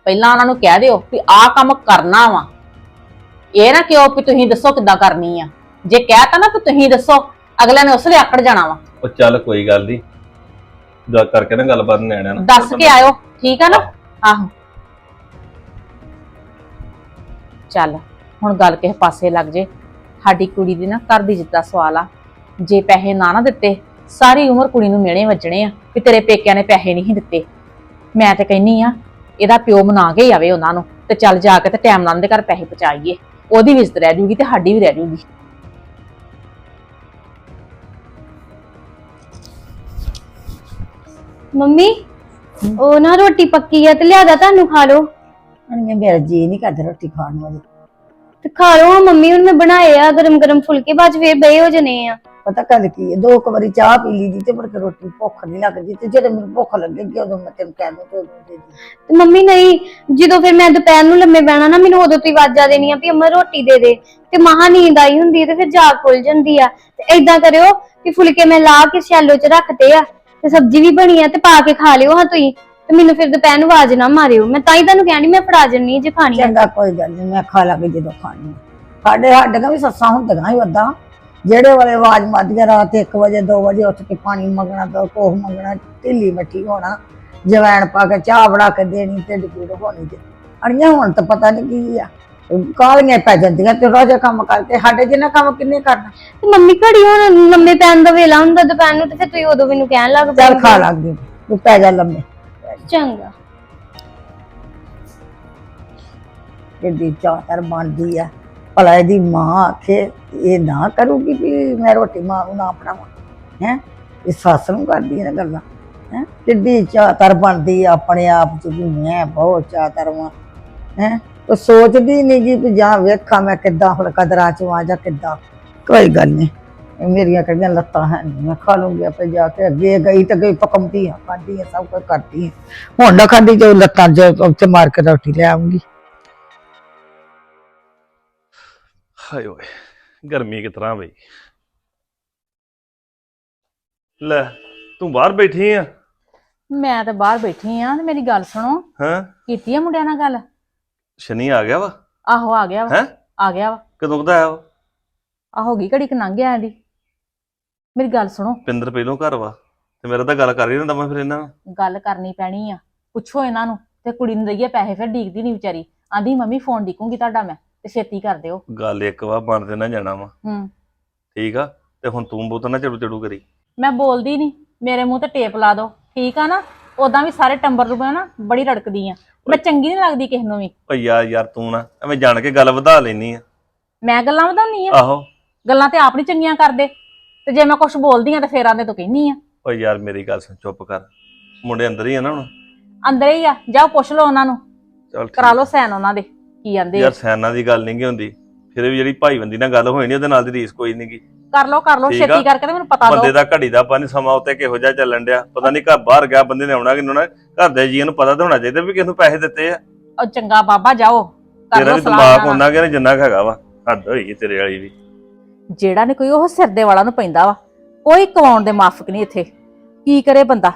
S4: ਪਹਿਲਾਂ ਉਹਨਾਂ ਨੂੰ ਕਹਿ ਦਿਓ ਵੀ ਆਹ ਕੰਮ ਕਰਨਾ ਵਾ। ਇਹ ਨਾ ਕਿਉਂ ਵੀ ਤੁਸੀਂ ਦੱਸੋ ਕਿੱਦਾਂ ਕਰਨੀ ਆ। ਜੇ ਕਹਿਤਾ ਨਾ ਵੀ ਤੁਸੀਂ ਦੱਸੋ ਅਗਲੇ ਨੇ ਉਸ ਲਈ ਆਕੜ ਜਾਣਾ ਵਾ।
S3: ਉਹ ਚੱਲ ਕੋਈ ਗੱਲ ਨਹੀਂ ਗੱਲ ਕਰਕੇ ਨਾ ਗੱਲਬਾਤ ਨਿਆਣਿਆਂ ਨਾਲ।
S4: ਦੱਸ ਕੇ ਆਇਓ ਠੀਕ ਆ ਨਾ? ਆਹੋ। ਚੱਲ, ਹੁਣ ਗੱਲ ਕਿਸੇ ਪਾਸੇ ਲੱਗ ਜੇ। ਸਾਡੀ ਕੁੜੀ ਦੀ ਨਾ ਘਰ ਦੀ ਜਿੱਦਾਂ ਸਵਾਲ ਆ। ਜੇ ਪੈਸੇ ਨਾ ਨਾ ਦਿੱਤੇ, ਸਾਰੀ ਉਮਰ ਕੁੜੀ ਨੂੰ ਮਿਹਣੇ ਵੱਜਣੇ ਆ ਕਿ ਤੇਰੇ ਪੇਕਿਆਂ ਨੇ ਪੈਸੇ ਨਹੀਂ ਦਿੱਤੇ। ਮੈਂ ਤੇ ਕਹਿੰਨੀ ਆ, ਇਹਦਾ ਪਿਓ ਮਨਾ ਕੇ ਹੀ ਆਵੇ ਉਹਨਾਂ ਨੂੰ ਤੇ ਚੱਲ ਜਾ ਕੇ ਤੇ ਟਾਈਮ ਨਾਲ ਦੇ ਘਰ ਪੈਸੇ ਪਹੁੰਚਾਈਏ। ਉਹਦੀ ਵੀ ਇੱਜ਼ਤ ਰਹਿ ਜੂਗੀ ਤੇ ਸਾਡੀ ਵੀ ਰਹਿ ਜੂਗੀ।
S6: ਮੰਮੀ, ਉਹ ਨਾ ਰੋਟੀ ਪੱਕੀ ਹੈ ਤੇ ਲਿਆਦਾ ਤੁਹਾਨੂੰ ਖਾ ਲਓ।
S1: ਅਣੀਆਂ ਮੇਰਾ ਜੀ ਨਹੀਂ ਕਰਦਾ ਰੋਟੀ ਖਾਣ ਵਾਲੀ
S6: ਤੇ ਖਾ ਲਓ ਮੰਮੀ ਹੁਣ ਮੈਂ ਬਣਾਏ ਆ ਗਰਮ ਗਰਮ ਫੁਲਕੇ ਬਾਅਦ 'ਚ ਫੇਰ ਬਏ ਹੋ ਜਨੇ ਆ।
S1: ਪਤਾ ਗੱਲ ਕੀ ਹੈ ਦੋ ਕੁ ਵਾਰੀ ਚਾਹ ਪੀ ਲਈ ਦੀ ਤੇ ਮੁੜ ਕੇ ਰੋਟੀ ਭੁੱਖ ਨਹੀਂ ਲੱਗਦੀ ਤੇ ਜਦੋਂ ਮੈਨੂੰ ਭੁੱਖ ਲੱਗੇਗੀ ਉਦੋਂ ਮੈਂ ਤੈਨੂੰ ਕਹਿ ਦੂੰ ਤੇ ਉਦੋਂ ਦੇ ਦੀ।
S6: ਤੇ ਮੰਮੀ ਨਹੀਂ ਜਦੋਂ ਫਿਰ ਮੈਂ ਦੁਪਹਿਰ ਨੂੰ ਲੰਮੇ ਬਹਿਣਾ ਨਾ ਮੈਨੂੰ ਉਦੋਂ ਤੋਂ ਹੀ ਆਵਾਜ਼ਾਂ ਦੇਣੀਆਂ ਵੀ ਅੰਮਾ ਰੋਟੀ ਦੇ ਦੇ। ਤੇ ਮਹਾ ਨੀਂਦ ਆਈ ਹੁੰਦੀ ਹੈ ਤੇ ਫਿਰ ਜਾਗ ਖੁੱਲ ਜਾਂਦੀ ਆ। ਤੇ ਏਦਾਂ ਕਰਿਓ ਕਿ ਫੁਲਕੇ ਮੈਂ ਲਾ ਕੇ ਸ਼ੈਲੋ 'ਚ ਰੱਖਤੇ ਆ ਤੇ ਸਬਜ਼ੀ ਵੀ ਬਣੀ ਆ ਤੇ ਪਾ ਕੇ ਖਾ ਲਿਓ ਹਾਂ ਤੁਸੀਂ। ਤੇ ਮੈਨੂੰ ਫਿਰ ਦੁਪਹਿਰ ਨੂੰ ਆਵਾਜ਼ ਨਾ ਮਾਰਿਓ। ਮੈਂ ਤਾਂ ਹੀ ਤੁਹਾਨੂੰ ਕਹਿਣੀ ਮੈਂ ਫੜਾ ਜੰਨੀ ਜੇ ਖਾਣੀ ਆ।
S8: ਚੰਗਾ ਕੋਈ ਗੱਲ ਨਹੀਂ ਮੈਂ ਖਾ ਲਾਂਗੀ ਜਦੋਂ ਖਾਣੀ ਆ। ਸਾਡੇ ਸਾਡੀਆਂ ਵੀ ਸੱਸਾਂ ਹੁੰਦੀਆਂ ਹੀ ਉਦਾਂ ਜਿਹੜੇ ਵਾਲੇ ਆਵਾਜ਼ ਮਾਰਦੀਆਂ ਰਾਤ 1 ਵਜੇ 2 ਵਜੇ ਉੱਠ ਕੇ ਪਾਣੀ ਮੰਗਣਾ ਤੇ ਕੋਹ ਮੰਗਣਾ ਢਿੱਲੀ ਮੱਠੀ ਹੋਣਾ ਜਵੈਣ ਪਾ ਕੇ ਚਾਹ ਬਣਾ ਕੇ ਦੇਣੀ ਢਿੱਡ ਪੀੜ ਹੋਣੀ ਤੇ ਅੜੀਆਂ ਹੁਣ ਤਾਂ ਪਤਾ ਨਹੀਂ ਕੀ ਆ। ਕਾਲੀਆਂ ਪੈ ਜਾਂਦੀਆਂ ਤੇ ਰੋਜ਼ ਕੰਮ ਕਰਕੇ ਸਾਡੇ ਜਿੰਨਾ ਕੰਮ ਕਿੰਨੇ ਕਰਨਾ।
S6: ਤੇ ਮੰਮੀ ਘੜੀ ਹੁਣ ਲੰਮੇ ਪੈਣ ਦਾ ਵੇਲਾ ਹੁੰਦਾ ਦੁਪਹਿਰ ਨੂੰ ਤੇ ਫਿਰ ਤੁਸੀਂ ਉਦੋਂ ਮੈਨੂੰ ਕਹਿਣ ਲੱਗ
S8: ਚੱਲ
S6: ਪਏ
S8: ਖਾ ਲਾਂਗੇ। ਤੂੰ ਪੈ ਜਾ ਲੰਮੇ।
S6: ਚੰਗਾ।
S8: ਕਿੱਡੀ ਚਾਤਰ ਬਣਦੀ ਆ। ਭਲਾ ਇਹਦੀ ਮਾਂ ਆਖੇ ਇਹ ਨਾ ਕਰੂਗੀ ਵੀ ਮੈਂ ਰੋਟੀ ਮਾਂ ਨੂੰ ਨਾ ਬਣਾਵਾਂ। ਹੈ? ਇਹ ਸੱਸ ਨੂੰ ਕਰਦੀ ਆ ਨਾ ਗੱਲਾਂ। ਹੈ? ਕਿੱਡੀ ਚਾਤਰ ਬਣਦੀ ਆ ਆਪਣੇ ਆਪ ਚ ਵੀ, ਮੈਂ ਬਹੁਤ ਚਾਤਰ ਵਾਂ। ਹੈ? ਉਹ ਸੋਚਦੀ ਨਹੀਂ ਕਿ ਜਾਂ ਵੇਖਾਂ ਮੈਂ ਕਿੱਦਾਂ ਹੁਣ ਕਦਰਾਂ ਚ ਆ ਜਾਂ ਕਿੱਦਾਂ। ਕੋਈ ਗੱਲ ਨਹੀਂ ਮੇਰੀਆਂ ਕਿਹੜੀਆਂ ਲੱਤਾਂ ਹੈ ਨੀ, ਮੈਂ ਖਾ ਲੂੰਗੀ ਆਪੇ ਜਾ ਕੇ ਅੱਗੇ ਗਈ ਤਾਂ ਗਈ ਪਕਮਦੀ ਆ ਖਾਂਦੀ ਆ ਸਭ ਕੁਝ ਕਰਦੀ ਆ ਹੁਣ ਨਾ ਖਾਂਦੀ ਜੋ ਲੱਤਾਂ ਚ ਉੱਥੇ ਮਾਰ ਕੇ ਰੋਟੀ ਲੈ ਆਉਂਗੀ
S3: ਹਾਏ ਓਏ ਗਰਮੀ ਕਿਸ ਤਰ੍ਹਾਂ ਬਈ। ਲੈ ਤੂੰ ਬਾਹਰ ਬੈਠੀ ਆ?
S4: ਮੈਂ ਤਾਂ ਬਾਹਰ ਬੈਠੀ ਆ ਤੇ ਮੇਰੀ ਗੱਲ ਸੁਣੋ।
S3: ਹਾਂ?
S4: ਕੀਤੀ ਆ ਮੁੰਡਿਆਂ ਨਾਲ ਗੱਲ?
S3: ਸ਼ਨੀ ਆ ਗਿਆ ਵਾ?
S4: ਆਹੋ ਆ ਗਿਆ ਵਾ।
S3: ਹੈਂ?
S4: ਆ ਗਿਆ ਵਾ।
S3: ਕਦੋਂ ਕਦਾ ਆਇਆ ਵਾ?
S4: ਆ ਹੋ ਗਈ ਘੜੀ ਕ ਲੰਘ ਗਿਆ ਦੀ ਮੇਰੀ ਗੱਲ ਸੁਣੋ।
S3: ਪਿੰਦਰ ਪਹਿਲੋਂ ਘਰ ਵਾ ਤੇ ਮੇਰਾ ਤਾਂ ਗੱਲ ਕਰ ਹੀ ਨਾ ਮੈਂ ਫਿਰ ਇਹਨਾਂ ਨਾਲ।
S4: ਗੱਲ ਕਰਨੀ ਪੈਣੀ ਆ। ਪੁੱਛੋ ਇਹਨਾਂ ਨੂੰ ਤੇ ਕੁੜੀ ਨੂੰ ਦਈਏ ਪੈਸੇ ਫਿਰ ਡੀਕਦੀ ਨਹੀਂ ਵਿਚਾਰੀ। ਆਂਦੀ ਮੰਮੀ ਫੋਨ ਡੀਕੂੰਗੀ ਤੁਹਾਡਾ ਮੈਂ ਤੇ ਛੇਤੀ ਕਰ ਦਿਓ।
S3: ਗੱਲ ਇੱਕ ਵਾ ਬਣ ਤੇ ਨਾ ਜਾਣਾ ਵਾ।
S4: ਹੂੰ।
S3: ਠੀਕ ਆ ਤੇ ਹੁਣ ਤੂੰ ਬਹੁਤ ਨਾ ਚੜੂ ਚੜੂ ਕਰੀ।
S4: ਮੈਂ ਬੋਲਦੀ ਨਹੀਂ ਮੇਰੇ ਮੂੰਹ ਤੇ ਟੇਪ ਲਾ ਦਿਓ ਠੀਕ ਆ ਨਾ? ਉਦਾਂ ਵੀ ਸਾਰੇ ਟੰਬਰ ਨੂੰ ਮੈਂ ਨਾ ਬੜੀ ਰੜਕਦੀ ਆ। ਮੈਂ ਚੰਗੀ ਨਹੀਂ ਲੱਗਦੀ ਕਿਸੇ ਨੂੰ ਵੀ।
S3: ਭਈਆ ਯਾਰ ਤੂੰ ਨਾ ਐਵੇਂ ਜਾਣ ਕੇ ਗੱਲ ਵਧਾ ਲੈਨੀ ਆ।
S4: ਮੈਂ ਗੱਲਾਂ ਵਧਾਉਣੀ ਆ?
S3: ਆਹੋ।
S4: ਗੱਲਾਂ ਤੇ ਆਪ ਨਹੀਂ ਚੰਗੀਆਂ ਕਰਦੇ। ਤੇ ਜੇ ਮੈਂ ਕੁਝ ਬੋਲਦੀ ਆ ਤੇ ਫੇਰ ਆਂਦੇ ਤੂੰ ਕਹਿੰਨੀ ਆ।
S3: ਓ ਯਾਰ ਮੇਰੀ ਗੱਲ ਸੁਣ ਚੁੱਪ ਕਰ। ਮੁੰਡੇ ਅੰਦਰ ਹੀ ਆ ਨਾ ਹੁਣ?
S4: ਅੰਦਰ ਹੀ ਆ ਜਾਓ ਪੁੱਛ ਲਓ ਉਹਨਾਂ ਨੂੰ।
S3: ਚਲ
S4: ਕਰਾ ਲਓ ਸੈਨ ਉਹਨਾਂ ਦੇ ਕੀ ਆਂਦੇ ਆ।
S3: ਯਾਰ ਸੈਨਾ ਦੀ ਗੱਲ ਨਹੀਂ ਗੀ ਹੁੰਦੀ। ਫਿਰ ਵੀ ਜਿਹੜੀ ਭਾਈਬੰਦੀ ਨਾਲ ਗੱਲ ਹੋਈ ਨਹੀਂ ਉਹਦੇ ਨਾਲ ਦੀ ਰੀਸ ਕੋਈ ਨਹੀਂ ਗੀ।
S4: ਕਰ ਲਓ ਕਰ ਲਓ
S3: ਠੀਕ ਆ।
S4: ਛੇਤੀ ਕਰਕੇ ਤੇ ਮੈਨੂੰ ਪਤਾ
S3: ਬੰਦੇ
S4: ਦਿਓ
S3: ਦਾ ਘੜੀ ਦਾ ਪਾਣੀ ਸਮਾਂ ਉੱਤੇ ਕਿਹੋ ਜਿਹਾ ਚੱਲਣ ਡਿਆ। ਪਤਾ ਨਹੀਂ ਘਰ ਬਾਹਰ ਗਿਆ ਬੰਦੇ ਨੇ ਆਉਣਾ ਕਿ ਨਾ। ਘਰ ਦੇ ਜੀਆਂ ਨੂੰ ਪਤਾ ਤਾਂ ਹੋਣਾ ਚਾਹੀਦਾ ਵੀ ਕਿਸ ਨੂੰ ਪੈਸੇ ਦਿੱਤੇ ਆ।
S4: ਉਹ ਚੰਗਾ ਬਾਬਾ ਜਾਓ। ਕਰ
S3: ਤੇਰਾ
S4: ਲਓ
S3: ਵੀ
S4: ਸਲਾਹ
S3: ਦਿਮਾਗ
S4: ਉਹਨਾਂ ਨਾਲ।
S3: ਉਹਨਾਂ ਕਿ ਜਿੰਨਾ ਕੁ ਹੈਗਾ ਵਾ। ਹੱਦ ਹੋਈ ਤੇਰੇ ਵਾਲੀ ਵੀ।
S4: ਜਿਹੜਾ ਨੇ ਕੋਈ ਉਹ ਸਿਰ ਦੇ ਵਾਲਾ ਨੂੰ ਪੈਂਦਾ ਵਾ ਕੋਈ ਕਵਾਉਣ ਦੇ ਮਾਫਕ ਨਹੀਂ ਇੱਥੇ। ਕੀ ਕਰੇ ਬੰਦਾ?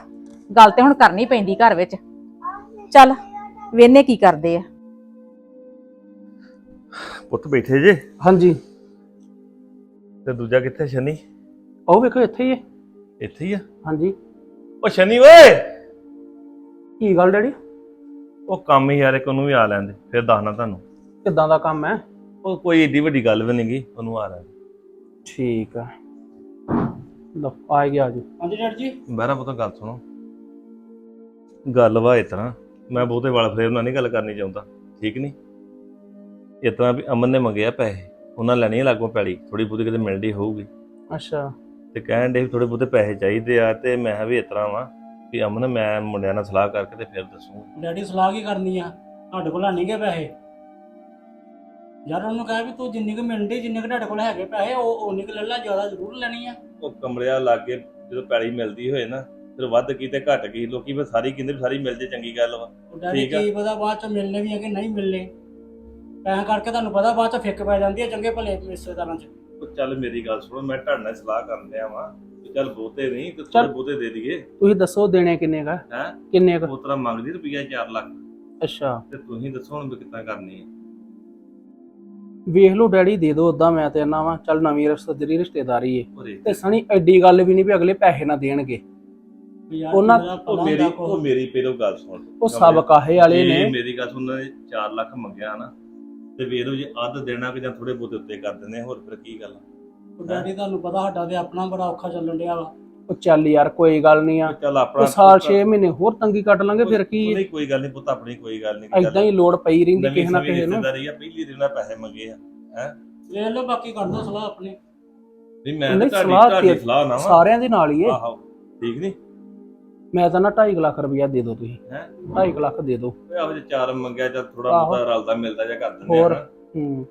S4: ਗੱਲ ਤੇ ਹੁਣ ਕਰਨੀ ਪੈਂਦੀ ਘਰ ਵਿੱਚ। ਚੱਲ ਵੇਨੇ ਕੀ ਕਰਦੇ ਆ?
S3: ਪੁੱਤ ਬੈਠੇ ਜੇ?
S9: ਹਾਂਜੀ।
S3: ਤੇ ਦੂਜਾ ਕਿੱਥੇ ਸ਼ਨੀ?
S9: ਉਹ ਵੇਖੋ ਇੱਥੇ ਹੀ ਹੈ।
S3: ਇੱਥੇ ਹੀ ਆ?
S9: ਹਾਂਜੀ।
S3: ਉਹ ਸ਼ਨੀ ਓਏ!
S9: ਕੀ ਗੱਲ ਡੈਡੀ?
S3: ਉਹ ਕੰਮ ਹੀ ਯਾਰ ਇੱਕ ਉਹਨੂੰ ਵੀ ਆ ਲੈਂਦੇ ਫਿਰ ਦੱਸਣਾ ਤੁਹਾਨੂੰ।
S9: ਕਿੱਦਾਂ ਦਾ ਕੰਮ ਹੈ?
S3: ਉਹ ਕੋਈ ਏਡੀ ਵੱਡੀ ਗੱਲ ਵੀ ਨਹੀਂਗੀ ਉਹਨੂੰ ਆ ਲੈਂਦੇ
S9: ਠੀਕ ਆ। ਲਓ ਆ ਗਿਆ ਜੀ। ਹਾਂਜੀ ਡੈਡੀ ਜੀ।
S3: ਬਹਿਰਾ ਪੁੱਤ ਗੱਲ ਸੁਣੋ। ਗੱਲ ਵਾ ਇਸ ਤਰ੍ਹਾਂ ਮੈਂ ਬਹੁਤੇ ਵਾਲ ਫਰੇਮ ਨਾਲ ਨਹੀਂ ਗੱਲ ਕਰਨੀ ਚਾਹੁੰਦਾ ਠੀਕ ਨਹੀਂ? ਇਸ ਤਰ੍ਹਾਂ ਵੀ ਅਮਨ ਨੇ ਮੰਗਿਆ ਪੈਸੇ ਉਹਨਾਂ ਲੈਣੀ ਆ ਲਾਗੋਂ ਪੈਲੀ ਥੋੜੀ ਬਹੁਤੀ ਕਿਤੇ ਮਿਲਦੀ ਹੋਊਗੀ।
S9: ਅੱਛਾ।
S3: ਤੇ ਕਹਿਣ ਦੇ ਥੋੜੇ ਬਹੁਤੇ ਪੈਸੇ ਚਾਹੀਦੇ ਆ ਤੇ ਮੈਂ ਕਿਹਾ ਵੀ ਇਸ ਤਰ੍ਹਾਂ ਵਾ ਵੀ ਅਮਨ ਮੈਂ ਮੁੰਡਿਆਂ ਨਾਲ ਸਲਾਹ ਕਰਕੇ ਤੇ ਫਿਰ ਦੱਸੂਗਾ।
S10: ਡੈਡੀ ਸਲਾਹ ਕੀ ਕਰਨੀ ਆ? ਤੁਹਾਡੇ ਕੋਲ ਨਹੀਂ ਗਏ ਪੈਸੇ। ਯਾਰ ਉਹਨੂੰ ਕਹਾਂ ਵੀ ਤੂੰ ਜਿੰਨੀ ਕੁ ਮਿਲਦੀ ਜਿੰਨੇ ਕੁ ਤੁਹਾਡੇ ਕੋਲ ਹੈਗੇ ਪੈਸੇ ਉਹ ਉਨੀ ਕੁ ਲੈ ਲੈ ਜ਼ਿਆਦਾ ਜ਼ਰੂਰ ਲੈਣੀ ਆ।
S3: ਉਹ ਕਮਰਿਆ ਲਾਗੇ ਜਦੋਂ ਪੈਲੀ ਮਿਲਦੀ ਹੋਏ ਨਾ ਫਿਰ ਵੱਧ ਕੀ ਤੇ ਘਟ ਗਈ ਲੋਕੀ ਫਿਰ ਸਾਰੀ ਕਹਿੰਦੇ ਵੀ ਸਾਰੀ ਮਿਲ ਜੇ ਚੰਗੀ ਗੱਲ ਵਾ।
S10: ਉਹ ਡੈਡੀ
S3: ਠੀਕ ਆ।
S10: ਕੀ ਪਤਾ ਬਾਅਦ ਚ ਮਿਲਨੇ ਵੀ ਆ ਕਿ ਨਹੀਂ ਮਿਲਨੇ। ਪੈਸੇ ਕਰਕੇ ਤੁਹਾਨੂੰ ਪਤਾ ਬਾਅਦ ਚ ਫਿੱਕ ਪੈ ਜਾਂਦੀ ਆ ਚੰਗੇ ਭਲੇ ਰਿਸ਼ਤੇਦਾਰਾਂ ਚ।
S3: ਉਹ ਚੱਲ ਮੇਰੀ ਗੱਲ ਸੁਣੋ ਮੈਂ ਤੁਹਾਡੇ ਨਾਲ ਸਲਾਹ ਕਰਨ ਲਿਆ ਵਾਂ ਵੀ ਚੱਲ ਬਹੁਤੇ ਨਹੀਂ ਤੇ ਥੋੜੇ
S9: ਚੱਲ।
S3: ਬਹੁਤੇ ਦੇ ਦਈਏ।
S9: ਤੁਸੀਂ ਦੱਸੋ ਦੇਣੇ ਕਿੰਨੇ ਕਾ?
S3: ਹੈਂ?
S9: ਕਿੰਨੇ ਕਾ?
S3: ਉਹ ਤਰ੍ਹਾਂ ਮੰਗਦੀ ਰੁਪਈਆ 4 ਲੱਖ।
S9: ਅੱਛਾ।
S3: ਤੇ ਤੁਸੀਂ ਦੱਸੋ ਹੁਣ ਵੀ ਕਿੱਦਾਂ ਕਰਨੀ ਹੈ
S9: ਵੇਖ ਲਓ ਡੈਡੀ ਦੇ ਦਿਓ ਉਦਾਂ ਮੈਂ ਤੇ ਨਾ ਵਾ। ਚੱਲ ਨਵੀਂ ਰਿਸ਼ਤੇਦਾਰੀ ਰਿਸ਼ਤੇਦਾਰੀ ਏ। ਤੇ ਸਣੀ ਐਡੀ ਗੱਲ ਵੀ ਨਹੀਂ ਵੀ ਅਗਲੇ ਪੈਸੇ ਨਾ ਦੇਣਗੇ। ਉਹਨਾਂ-
S3: ਉਹ ਮੇਰੀ ਉਹ। ਮੇਰੀ ਪਹਿਲੋਂ ਗੱਲ ਸੁਣ।
S9: ਉਹ ਸਭ ਕਾਹੇ ਵਾਲੇ
S3: ਜੇ
S9: ਨੇ।
S3: ਮੇਰੀ ਗੱਲ ਸੁਣ ਉਹਨਾਂ ਨੇ 4 ਲੱਖ ਮੰਗਿਆ ਨਾ ਤੇ ਵੀ ਇਹਨੂੰ ਜੇ ਅੱਧ ਦੇਣਾ ਕਿ ਜਾਂ ਥੋੜੇ ਬਹੁਤੇ ਉੱਤੇ ਕਰ ਦਿੰਦੇ ਆ, ਹੋਰ ਫਿਰ ਕੀ ਗੱਲ ਆ?
S10: ਉਹ ਡੈਡੀ ਤੁਹਾਨੂੰ ਪਤਾ ਸਾਡਾ ਤੇ ਆਪਣਾ ਬੜਾ ਔਖਾ ਚੱਲਣ ਡਿਆ ਵਾ।
S9: ਉਹ ਚੱਲ ਯਾਰ ਕੋਈ ਗੱਲ ਨਹੀਂ ਆ।
S3: ਉਹ ਚੱਲ ਆਪਣਾ
S9: ਸਾਲ 6 ਮਹੀਨੇ ਹੋਰ ਤੰਗੀ ਕੱਟ ਲਾਂਗੇ ਫਿਰ ਕੀ?
S3: ਨਹੀਂ ਕੋਈ ਗੱਲ ਨਹੀਂ ਪੁੱਤ ਆਪਣੀ ਕੋਈ ਗੱਲ ਨਹੀਂ।
S9: ਐਦਾਂ ਹੀ ਲੋੜ ਪਈ ਰਹਿੰਦੀ ਕਿਸੇ ਨਾ ਕਿਸੇ ਨੂੰ।
S3: ਰਿਸ਼ਤੇਦਾਰੀ ਆ ਪਹਿਲੀ ਦਿਨ ਨਾਲ ਪੈਸੇ ਮੰਗੇ ਆ
S10: ਵੇਖ ਲਓ ਬਾਕੀ ਕਰ ਲਓ ਸਲਾਹ ਆਪਣੀ।
S3: ਨਹੀਂ ਮੈਂ ਤਾਂ ਤੁਹਾਡੀ
S9: ਸਲਾਹ
S3: ਤੁਹਾਡੀ ਸਲਾਹ ਨਾ ਵਾ
S9: ਸਾਰਿਆਂ ਦੇ ਨਾਲ ਹੀ ਏ।
S3: ਆਹੋ ਠੀਕ ਨਹੀਂ?
S9: ਮੈਂ ਤਾਂ ਨਾ 2.5 ਲੱਖ ਰੁਪਇਆ ਦੇ ਦਿਓ ਤੁਸੀਂ।
S3: ਹੈਂ?
S9: 2.5 ਲੱਖ ਦੇ ਦਿਓ
S3: ਓਏ ਆਹੋ ਜੇ ਚਾਰ ਮੰਗਿਆ ਜਾਂ ਥੋੜਾ। ਬਹੁਤਾ ਰਲਦਾ ਮਿਲਦਾ ਜਾਂ ਕਰ ਦਿੰਦੇ
S9: ਹੋਰ। ਹੂੰ।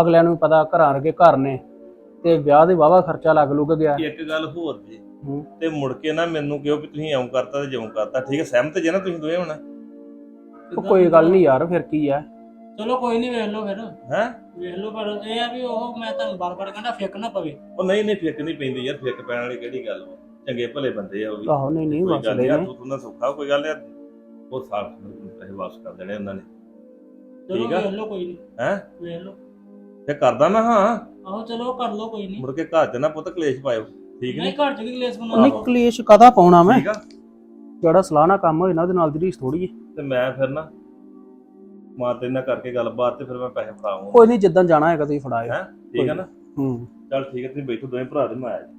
S9: ਅਗਲਿਆਂ ਨੂੰ ਪਤਾ ਘਰਾਂ ਵਰਗੇ ਘਰ ਨੇ ਤੇ ਵਿਆਹ ਦੇ ਵਾਵਾ ਖਰਚਾ ਲੱਗ ਲੁੱਗ ਗਿਆ।
S3: ਇੱਕ ਗੱਲ ਹੋਰ ਜੀ
S9: ਹੂੰ।
S3: ਤੇ ਮੁੜ ਕੇ ਨਾ ਮੈਨੂੰ ਕਿਹਾ ਵੀ ਤੁਸੀਂ ਐਂ ਕਰਤਾ ਤੇ ਜਿਉਂ ਕਰਤਾ। ਠੀਕ ਹੈ ਸਹਿਮਤ ਜੇ ਨਾ ਤੁਸੀਂ ਦੋਵੇਂ ਹੁਣ?
S9: ਉਹ ਕੋਈ ਗੱਲ ਨਹੀਂ ਯਾਰ ਫਿਰ ਕੀ ਆ?
S10: ਚਲੋ ਕੋਈ ਨਹੀਂ ਵੇਖ ਲਓ ਫਿਰ।
S3: ਹੈ?
S10: ਵੇਖ ਲਓ ਪਰ ਇਹ ਆ ਵੀ ਉਹ ਮੈਂ ਤੁਹਾਨੂੰ ਬਾਰ-ਬਾਰ ਕਹਿੰਦਾ ਫਿੱਕ ਨਾ ਪਵੇ।
S3: ਉਹ ਨਹੀਂ ਨਹੀਂ ਫਿੱਕ ਨਹੀਂ ਪੈਂਦੀ ਯਾਰ ਫਿੱਕ ਪੈਣ ਵਾਲੀ ਕਿਹੜੀ ਗੱਲ ਵਾ? ਚੰਗੇ ਭਲੇ ਬੰਦੇ ਆ ਉਹ ਵੀ।
S9: ਆਹੋ ਨਹੀਂ ਨਹੀਂ
S3: ਕੋਈ
S9: ਬਸ
S3: ਗੱਲ
S9: ਲੈ
S3: ਨਹੀਂ ਯਾਰ
S9: ਨੇ
S3: ਤੂੰ ਉਹਨਾਂ ਸੌਖਾ ਕੋਈ ਗੱਲ ਨਹੀਂ ਬਹੁਤ ਸਾਫ਼ ਪੈਸੇ ਵਾਪਸ ਕਰ ਦੇਣੇ ਉਹਨਾਂ ਨੇ।
S10: ਚਲੋ
S3: ਠੀਕ ਆ।
S10: ਵੇਖ ਲਓ ਕੋਈ ਨਹੀਂ
S3: ਹੈਂ?
S10: ਵੇਖ ਲਓ।
S3: ਤੇ ਕਰਦਾ ਮੈਂ ਹਾਂ।
S10: ਆਹੋ ਚਲੋ ਕਰ ਲਓ ਕੋਈ ਨਹੀਂ
S3: ਮੁੜ ਕੇ ਘਰ ਚ ਨਾ ਪੁੱਤ ਕਲੇਸ਼ ਪਾਇਓ। ਠੀਕ
S10: ਨਹੀਂ
S3: ਨਹੀਂ
S10: ਘਰ ਚ ਕੀ ਕਲੇਸ਼
S9: ਨਹੀਂ
S10: ਬਣਾਉਣਾ
S9: ਕਲੇਸ਼ ਕਦਾ ਪਾਉਣਾ ਮੈਂ?
S3: ਠੀਕ ਆ।
S9: ਜਿਹੜਾ ਸਲਾਹ ਨਾਲ ਕੰਮ ਹੋਏ ਨਾ ਉਹਦੇ ਨਾਲ ਦੀ ਰੀਸ ਥੋੜੀ ਏ
S3: ਤੇ ਮੈਂ ਫਿਰ ਨਾ ਮਾਤੇ ਨਾਲ ਕਰਕੇ ਗੱਲਬਾਤ ਤੇ ਫਿਰ ਮੈਂ ਪੈਸੇ ਫੜਾਉਂਗਾ
S9: ਕੋਈ ਨਹੀਂ ਜਿੱਦਾਂ ਜਾਣਾ ਹੈਗਾ ਤੁਸੀਂ ਫੜਾਇਓ।
S3: ਹੈਂ? ਠੀਕ ਆ ਨਾ?
S9: ਹੂੰ।
S3: ਚੱਲ ਠੀਕ ਹੈ ਤੁਸੀਂ ਬੈਠੋ ਦੋਵੇਂ ਭਰਾ ਦੇ ਮੈਂ ਆਇਆ। ਜੀ।